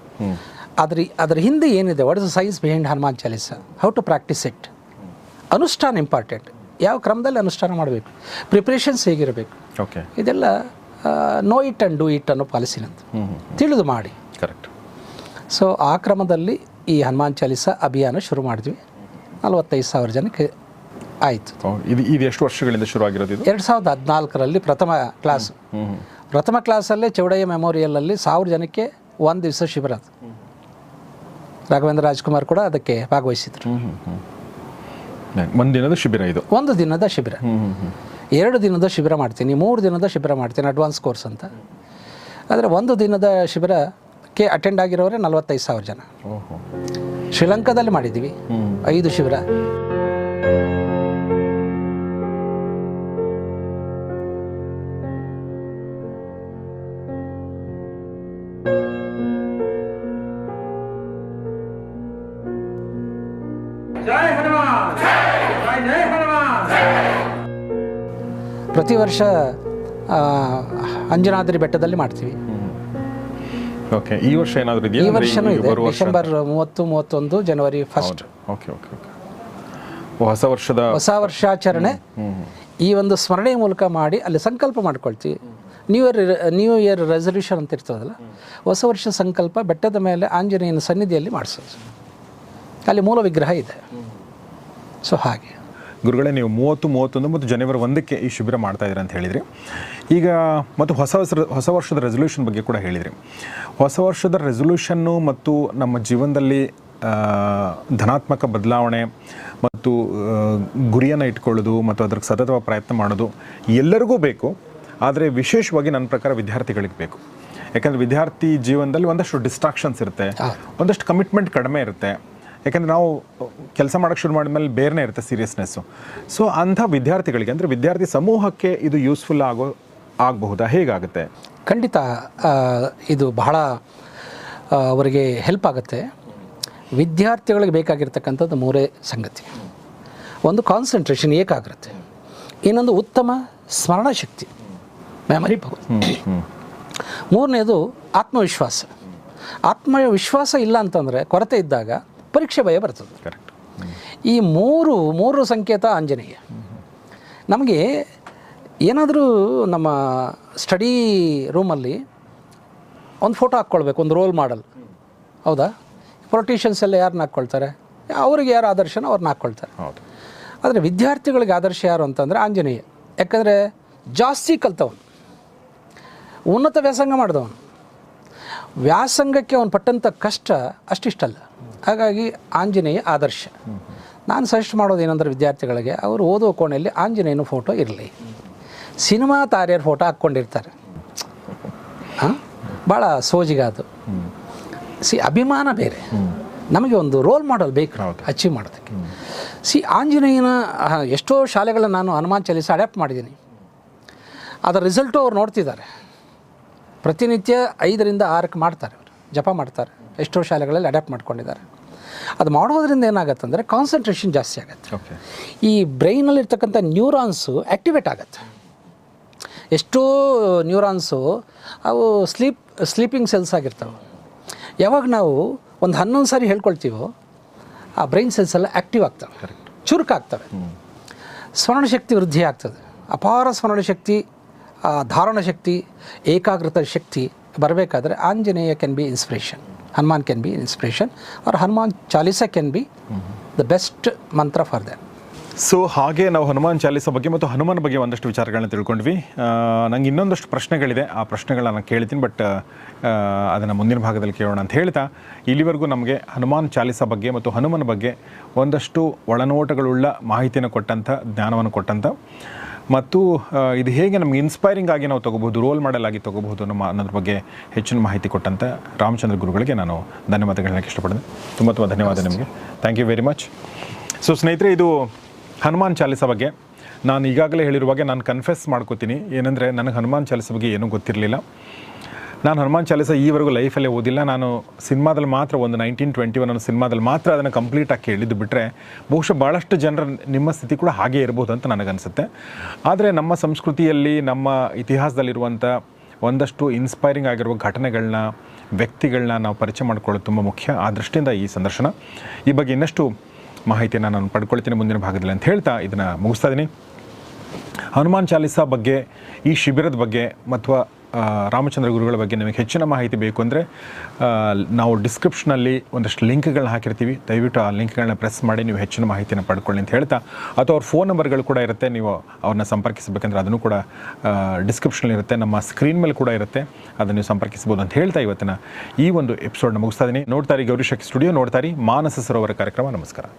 ಆದರೆ ಅದ್ರ ಅದ್ರ ಹಿಂದೆ ಏನಿದೆ? What is the science behind Hanuman Chalisa? How to practice it ಅನುಷ್ಠಾನ ಇಂಪಾರ್ಟೆಂಟ್ ಯಾವ ಕ್ರಮದಲ್ಲಿ ಅನುಷ್ಠಾನ ಮಾಡಬೇಕು? ಪ್ರಿಪ್ರೇಷನ್ಸ್ ಹೇಗಿರಬೇಕು? ಓಕೆ ಇದೆಲ್ಲ know it and do it ಅನ್ನೋ ಪಾಲಿಸಿನಂತ ತಿಳಿದು ಮಾಡಿ. ಕರೆಕ್ಟ್ ಸೊ ಆ ಕ್ರಮದಲ್ಲಿ ಈ ಹನುಮಾನ್ ಚಾಲಿಸ ಅಭಿಯಾನ ಶುರು ಮಾಡಿದ್ವಿ. ನಲವತ್ತೈದು ಸಾವಿರ ಜನಕ್ಕೆ ಆಯಿತು. ಇದು ಇದು ಎಷ್ಟು ವರ್ಷಗಳಿಂದ ಶುರು ಆಗಿರೋದು ಎರಡು ಸಾವಿರದ ಹದಿನಾಲ್ಕರಲ್ಲಿ ಪ್ರಥಮ ಕ್ಲಾಸ್ ಪ್ರಥಮ ಕ್ಲಾಸಲ್ಲೇ ಚೌಡಯ್ಯ ಮೆಮೋರಿಯಲಲ್ಲಿ ಸಾವಿರ ಜನಕ್ಕೆ ಒಂದು ದಿವಸ ಶಿಬಿರ ಅದು. ರಾಘವೇಂದ್ರ ರಾಜ್ಕುಮಾರ್ ಕೂಡ ಅದಕ್ಕೆ ಭಾಗವಹಿಸಿದ್ರು. ಒಂದು ದಿನದ ಶಿಬಿರ ಇದು? ಒಂದು ದಿನದ ಶಿಬಿರ. ಎರಡು ದಿನದ ಶಿಬಿರ ಮಾಡ್ತೀನಿ ಮೂರು ದಿನದ ಶಿಬಿರ ಮಾಡ್ತೀನಿ ಅಡ್ವಾನ್ಸ್ ಕೋರ್ಸ್ ಅಂತ. ಆದರೆ ಒಂದು ದಿನದ ಶಿಬಿರಕ್ಕೆ ಅಟೆಂಡ್ ಆಗಿರೋರೆ ನಲವತ್ತೈದು ಸಾವಿರ ಜನ. ಶ್ರೀಲಂಕಾದಲ್ಲಿ ಮಾಡಿದ್ದೀವಿ ಐದು ಶಿಬಿರ. ಪ್ರತಿ ವರ್ಷ ಅಂಜನಾದ್ರಿ ಬೆಟ್ಟದಲ್ಲಿ ಮಾಡ್ತೀವಿ. ಓಕೆ ಈ ವರ್ಷ ಏನಾದರೂ ಇದೆಯಾ? ಈ ವರ್ಷನೂ ಇದೆ. ಡಿಸೆಂಬರ್ ಮೂವತ್ತು ಮೂವತ್ತೊಂದು ಜನವರಿ ಫಸ್ಟ್ ಓಕೆ ಓಕೆ ಓಕೆ ಹೊಸ ವರ್ಷದ ಹೊಸ ವರ್ಷಾಚರಣೆ. ಈ ಒಂದು ಸ್ಮರಣೆ ಮೂಲಕ ಮಾಡಿ ಅಲ್ಲಿ ಸಂಕಲ್ಪ ಮಾಡ್ಕೊಳ್ತೀವಿ. New year new year resolution ಅಂತ ಇರ್ತದಲ್ಲ ಹೊಸ ವರ್ಷ ಸಂಕಲ್ಪ ಬೆಟ್ಟದ ಮೇಲೆ ಆಂಜನೇಯನ ಸನ್ನಿಧಿಯಲ್ಲಿ ಮಾಡಿಸೋದು. ಅಲ್ಲಿ ಮೂಲ ವಿಗ್ರಹ ಇದೆ. ಸೊ ಹಾಗೆ. ಗುರುಗಳೇ ನೀವು ಮೂವತ್ತು ಮೂವತ್ತೊಂದು ಮತ್ತು ಜನವರಿ ಒಂದಕ್ಕೆ ಈ ಶಿಬಿರ ಮಾಡ್ತಾ ಇದ್ದೀರಿ ಅಂತ ಹೇಳಿದ್ರಿ. ಈಗ ಮತ್ತು ಹೊಸ ಹೊಸ ಹೊಸ ವರ್ಷದ ರೆಸೊಲ್ಯೂಷನ್ ಬಗ್ಗೆ ಕೂಡ ಹೇಳಿದ್ರಿ. ಹೊಸ ವರ್ಷದ ರೆಸೊಲ್ಯೂಷನ್ನು ಮತ್ತು ನಮ್ಮ ಜೀವನದಲ್ಲಿ ಧನಾತ್ಮಕ ಬದಲಾವಣೆ ಮತ್ತು ಗುರಿಯನ್ನು ಇಟ್ಕೊಳ್ಳೋದು ಮತ್ತು ಅದಕ್ಕೆ ಸತತವಾಗಿ ಪ್ರಯತ್ನ ಮಾಡೋದು ಎಲ್ಲರಿಗೂ ಬೇಕು. ಆದರೆ ವಿಶೇಷವಾಗಿ ನನ್ನ ಪ್ರಕಾರ ವಿದ್ಯಾರ್ಥಿಗಳಿಗೆ ಬೇಕು. ಯಾಕಂದರೆ ವಿದ್ಯಾರ್ಥಿ ಜೀವನದಲ್ಲಿ ಒಂದಷ್ಟು ಡಿಸ್ಟ್ರಾಕ್ಷನ್ಸ್ ಇರುತ್ತೆ. ಒಂದಷ್ಟು ಕಮಿಟ್ಮೆಂಟ್ ಕಡಿಮೆ ಇರುತ್ತೆ. ಯಾಕಂದರೆ ನಾವು ಕೆಲಸ ಮಾಡೋಕ್ಕೆ ಶುರು ಮಾಡಿದ್ಮೇಲೆ ಬೇರೆನೇ ಇರುತ್ತೆ ಸೀರಿಯಸ್ನೆಸ್ಸು ಸೊ ಅಂಥ ವಿದ್ಯಾರ್ಥಿಗಳಿಗೆ ಅಂದರೆ ವಿದ್ಯಾರ್ಥಿ ಸಮೂಹಕ್ಕೆ ಇದು ಯೂಸ್ಫುಲ್ ಆಗೋ ಆಗಬಹುದಾ? ಹೇಗಾಗುತ್ತೆ? ಖಂಡಿತ ಇದು ಬಹಳ ಅವರಿಗೆ ಹೆಲ್ಪ್ ಆಗುತ್ತೆ. ವಿದ್ಯಾರ್ಥಿಗಳಿಗೆ ಬೇಕಾಗಿರ್ತಕ್ಕಂಥದ್ದು ಮೂರೇ ಸಂಗತಿ. ಒಂದು ಕಾನ್ಸಂಟ್ರೇಷನ್ ಏಕಾಗ್ರತೆ. ಇನ್ನೊಂದು ಉತ್ತಮ ಸ್ಮರಣಶಕ್ತಿ. ಮೆಮರಿ ಪವರ್ ಮೂರನೇದು ಆತ್ಮವಿಶ್ವಾಸ. ಆತ್ಮವಿಶ್ವಾಸ ಇಲ್ಲ ಅಂತಂದರೆ ಕೊರತೆ ಇದ್ದಾಗ ಪರೀಕ್ಷೆ ಭಯ ಬರ್ತದೆ. ಕರೆಕ್ಟ್ ಈ ಮೂರು ಮೂರು ಸಂಕೇತ ಆಂಜನೇಯ. ನಮಗೆ ಏನಾದರೂ ನಮ್ಮ ಸ್ಟಡಿ ರೂಮಲ್ಲಿ ಒಂದು ಫೋಟೋ ಹಾಕ್ಕೊಳ್ಬೇಕು ಒಂದು ರೋಲ್ ಮಾಡಲ್. ಹೌದಾ? ಪೊಲಿಟಿಷಿಯನ್ಸ್ ಎಲ್ಲ ಯಾರನ್ನ ಹಾಕ್ಕೊಳ್ತಾರೆ? ಅವ್ರಿಗೆ ಯಾರು ಆದರ್ಶನ ಅವ್ರನ್ನ ಹಾಕ್ಕೊಳ್ತಾರೆ. ಹೌದು. ಆದರೆ ವಿದ್ಯಾರ್ಥಿಗಳಿಗೆ ಆದರ್ಶ ಯಾರು ಅಂತಂದರೆ ಆಂಜನೇಯ. ಯಾಕಂದರೆ ಜಾಸ್ತಿ ಕಲ್ತವನು. ಉನ್ನತ ವ್ಯಾಸಂಗ ಮಾಡಿದವನು. ವ್ಯಾಸಂಗಕ್ಕೆ ಅವನು ಪಟ್ಟಂಥ ಕಷ್ಟ ಅಷ್ಟಿಷ್ಟಲ್ಲ. ಹಾಗಾಗಿ ಆಂಜನೇಯ ಆದರ್ಶ. ನಾನು ಸಜೆಸ್ಟ್ ಮಾಡೋದು ಏನಂದ್ರೆ ವಿದ್ಯಾರ್ಥಿಗಳಿಗೆ ಅವರು ಓದೋ ಕೋಣೆಯಲ್ಲಿ ಆಂಜನೇಯನ ಫೋಟೋ ಇರಲಿ. ಸಿನಿಮಾ ತಾರೆಯರ ಫೋಟೋ ಹಾಕ್ಕೊಂಡಿರ್ತಾರೆ. ಹಾಂ? ಭಾಳ ಸೋಜಿಗ ಅದು. ಸಿ ಅಭಿಮಾನ ಬೇರೆ. ನಮಗೆ ಒಂದು ರೋಲ್ ಮಾಡಲ್ ಬೇಕು ಅಚೀವ್ ಮಾಡೋದಕ್ಕೆ. ಸಿ ಆಂಜನೇಯನ ಎಷ್ಟೋ ಶಾಲೆಗಳನ್ನ ನಾನು ಹನುಮಾನ್ ಚಾಲೀಸ ಅಡ್ಯಾಪ್ಟ್ ಮಾಡಿದ್ದೀನಿ. ಅದರ ರಿಸಲ್ಟು ಅವ್ರು ನೋಡ್ತಿದ್ದಾರೆ. ಪ್ರತಿನಿತ್ಯ ಐದರಿಂದ ಆರಕ್ಕೆ ಮಾಡ್ತಾರೆ ಅವರು. ಜಪ ಮಾಡ್ತಾರೆ. ಎಷ್ಟೋ ಶಾಲೆಗಳಲ್ಲಿ ಅಡ್ಯಾಪ್ಟ್ ಮಾಡ್ಕೊಂಡಿದ್ದಾರೆ. ಅದು ಮಾಡೋದ್ರಿಂದ ಏನಾಗುತ್ತೆ ಅಂದರೆ ಕಾನ್ಸಂಟ್ರೇಷನ್ ಜಾಸ್ತಿ ಆಗುತ್ತೆ. ಈ ಬ್ರೈನಲ್ಲಿರ್ತಕ್ಕಂಥ ನ್ಯೂರಾನ್ಸು ಆ್ಯಕ್ಟಿವೇಟ್ ಆಗುತ್ತೆ. ಎಷ್ಟೋ ನ್ಯೂರಾನ್ಸು ಅವು ಸ್ಲೀಪ್ ಸ್ಲೀಪಿಂಗ್ ಸೆಲ್ಸ್ ಆಗಿರ್ತವೆ. ಯಾವಾಗ ನಾವು ಒಂದು ಹನ್ನೊಂದು ಸಾರಿ ಹೇಳ್ಕೊಳ್ತೀವೋ ಆ ಬ್ರೈನ್ ಸೆಲ್ಸ್ ಎಲ್ಲ ಆ್ಯಕ್ಟಿವ್ ಆಗ್ತವೆ. ಚುರುಕಾಗ್ತವೆ. ಸ್ಮರಣ ಶಕ್ತಿ ವೃದ್ಧಿ ಆಗ್ತದೆ. ಅಪಾರ ಸ್ಮರಣ ಶಕ್ತಿ ಧಾರಣ ಶಕ್ತಿ ಏಕಾಗ್ರತ ಶಕ್ತಿ ಬರಬೇಕಾದ್ರೆ Anjaneya can be inspiration Hanuman can be inspiration or Hanuman Chalisa can be the best mantra for that so ಹಾಗೆ ನಾವು ಹನುಮಾನ್ ಚಾಲೀಸ ಬಗ್ಗೆ ಮತ್ತು ಹನುಮಾನ್ ಬಗ್ಗೆ ಒಂದಷ್ಟು ವಿಚಾರಗಳನ್ನ ತಿಳ್ಕೊಂಡ್ವಿ ನಂಗೆ ಇನ್ನೊಂದಷ್ಟು ಪ್ರಶ್ನೆಗಳಿದೆ. ಆ ಪ್ರಶ್ನೆಗಳನ್ನು ನಾನು ಕೇಳ್ತೀನಿ, ಬಟ್ ಅದನ್ನು ಮುಂದಿನ ಭಾಗದಲ್ಲಿ ಕೇಳೋಣ ಅಂತ ಹೇಳ್ತಾ, ಇಲ್ಲಿವರೆಗೂ ನಮಗೆ ಹನುಮಾನ್ ಚಾಲೀಸ ಬಗ್ಗೆ ಮತ್ತು ಹನುಮನ ಬಗ್ಗೆ ಒಂದಷ್ಟು ಒಳನೋಟಗಳುಳ್ಳ ಮಾಹಿತಿಯನ್ನು ಕೊಟ್ಟಂಥ ಜ್ಞಾನವನ್ನು ಕೊಟ್ಟಂಥ ಮತ್ತು ಇದು ಹೇಗೆ ನಮ್ಗೆ ಇನ್ಸ್ಪೈರಿಂಗ್ ಆಗಿ ನಾವು ತಗೋಬಹುದು ರೋಲ್ ಮಾಡೆಲ್ ಆಗಿ ತಗೋಬಹುದು ನಮ್ಮ ಅನ್ನೋದ್ರ ಬಗ್ಗೆ ಹೆಚ್ಚಿನ ಮಾಹಿತಿ ಕೊಟ್ಟಂತ ರಾಮಚಂದ್ರ ಗುರುಗಳಿಗೆ ನಾನು ಧನ್ಯವಾದಗಳು ಹೇಳಕ್ಕೆ ಇಷ್ಟಪಡ್ತೀನಿ ತುಂಬ ತುಂಬ ಧನ್ಯವಾದ ನಿಮಗೆ. Thank you very much so ಸ್ನೇಹಿತರೆ, ಇದು ಹನುಮಾನ್ ಚಾಲಿಸ ಬಗ್ಗೆ. ನಾನು ಈಗಾಗಲೇ ಹೇಳಿರುವಾಗೆ ನಾನು ಕನ್ಫೆಸ್ ಮಾಡ್ಕೋತೀನಿ. ಏನಂದರೆ, ನನಗೆ ಹನುಮಾನ್ ಚಾಲಿಸ ಬಗ್ಗೆ ಏನೂ ಗೊತ್ತಿರಲಿಲ್ಲ. ನಾನು ಹನುಮಾನ್ ಚಾಲಿಸ ಈವರೆಗೂ ಲೈಫಲ್ಲೇ ಓದಿಲ್ಲ. ನಾನು ಸಿನಿಮಾದಲ್ಲಿ ಮಾತ್ರ ಒಂದು ನೈನ್ಟೀನ್ ಟ್ವೆಂಟಿ ಒನ್ ಸಿನಿಮಾದಲ್ಲಿ ಮಾತ್ರ ಅದನ್ನು ಕಂಪ್ಲೀಟಾಗಿ ಕೇಳಿದ್ದು ಬಿಟ್ಟರೆ ಬಹುಶಃ ಭಾಳಷ್ಟು ಜನರ ನಿಮ್ಮ ಸ್ಥಿತಿ ಕೂಡ ಹಾಗೇ ಇರ್ಬೋದು ಅಂತ ನನಗನ್ಸುತ್ತೆ. ಆದರೆ ನಮ್ಮ ಸಂಸ್ಕೃತಿಯಲ್ಲಿ, ನಮ್ಮ ಇತಿಹಾಸದಲ್ಲಿರುವಂಥ ಒಂದಷ್ಟು ಇನ್ಸ್ಪೈರಿಂಗ್ ಆಗಿರುವ ಘಟನೆಗಳನ್ನ ವ್ಯಕ್ತಿಗಳನ್ನ ನಾವು ಪರಿಚಯ ಮಾಡ್ಕೊಳ್ಳೋದು ತುಂಬ ಮುಖ್ಯ. ಆ ದೃಷ್ಟಿಯಿಂದ ಈ ಸಂದರ್ಶನ. ಈ ಬಗ್ಗೆ ಇನ್ನಷ್ಟು ಮಾಹಿತಿಯನ್ನು ನಾನು ಪಡ್ಕೊಳ್ತೀನಿ ಮುಂದಿನ ಭಾಗದಲ್ಲಿ ಅಂತ ಹೇಳ್ತಾ ಇದನ್ನು ಮುಗಿಸ್ತಾ ಇದ್ದೀನಿ ಹನುಮಾನ್ ಚಾಲಿಸಾ ಬಗ್ಗೆ, ಈ ಶಿಬಿರದ ಬಗ್ಗೆ ಅಥವಾ ರಾಮಚಂದ್ರ ಗುರುಗಳ ಬಗ್ಗೆ ನಿಮಗೆ ಹೆಚ್ಚಿನ ಮಾಹಿತಿ ಬೇಕು ಅಂದರೆ ನಾವು ಡಿಸ್ಕ್ರಿಪ್ಷನಲ್ಲಿ ಒಂದಷ್ಟು ಲಿಂಕ್ಗಳನ್ನ ಹಾಕಿರ್ತೀವಿ. ದಯವಿಟ್ಟು ಆ ಲಿಂಕ್ಗಳನ್ನ ಪ್ರೆಸ್ ಮಾಡಿ, ನೀವು ಹೆಚ್ಚಿನ ಮಾಹಿತಿಯನ್ನು ಪಡ್ಕೊಳ್ಳಿ ಅಂತ ಹೇಳ್ತಾ, ಅಥವಾ ಅವ್ರ ಫೋನ್ ನಂಬರ್ಗಳು ಕೂಡ ಇರುತ್ತೆ, ನೀವು ಅವ್ರನ್ನ ಸಂಪರ್ಕಿಸಬೇಕಂದ್ರೆ ಅದನ್ನು ಕೂಡ ಡಿಸ್ಕ್ರಿಪ್ಷನಲ್ಲಿ ಇರುತ್ತೆ, ನಮ್ಮ ಸ್ಕ್ರೀನ್ ಮೇಲೆ ಕೂಡ ಇರುತ್ತೆ, ಅದನ್ನು ನೀವು ಸಂಪರ್ಕಿಸ್ಬೋದು ಅಂತ ಹೇಳ್ತಾ ಇವತ್ತಿನ ಈ ಒಂದು ಎಪಿಸೋಡ್ನ ಮುಗಿಸ್ತಾ ಇದ್ದೀನಿ ನೋಡ್ತಾ ಇರಿ ಗೌರಿಶಕ್ತಿ ಸ್ಟುಡಿಯೋ ನೋಡ್ತಾರೆ ಮಾನಸ ಸರೋವರ ಕಾರ್ಯಕ್ರಮ. ನಮಸ್ಕಾರ.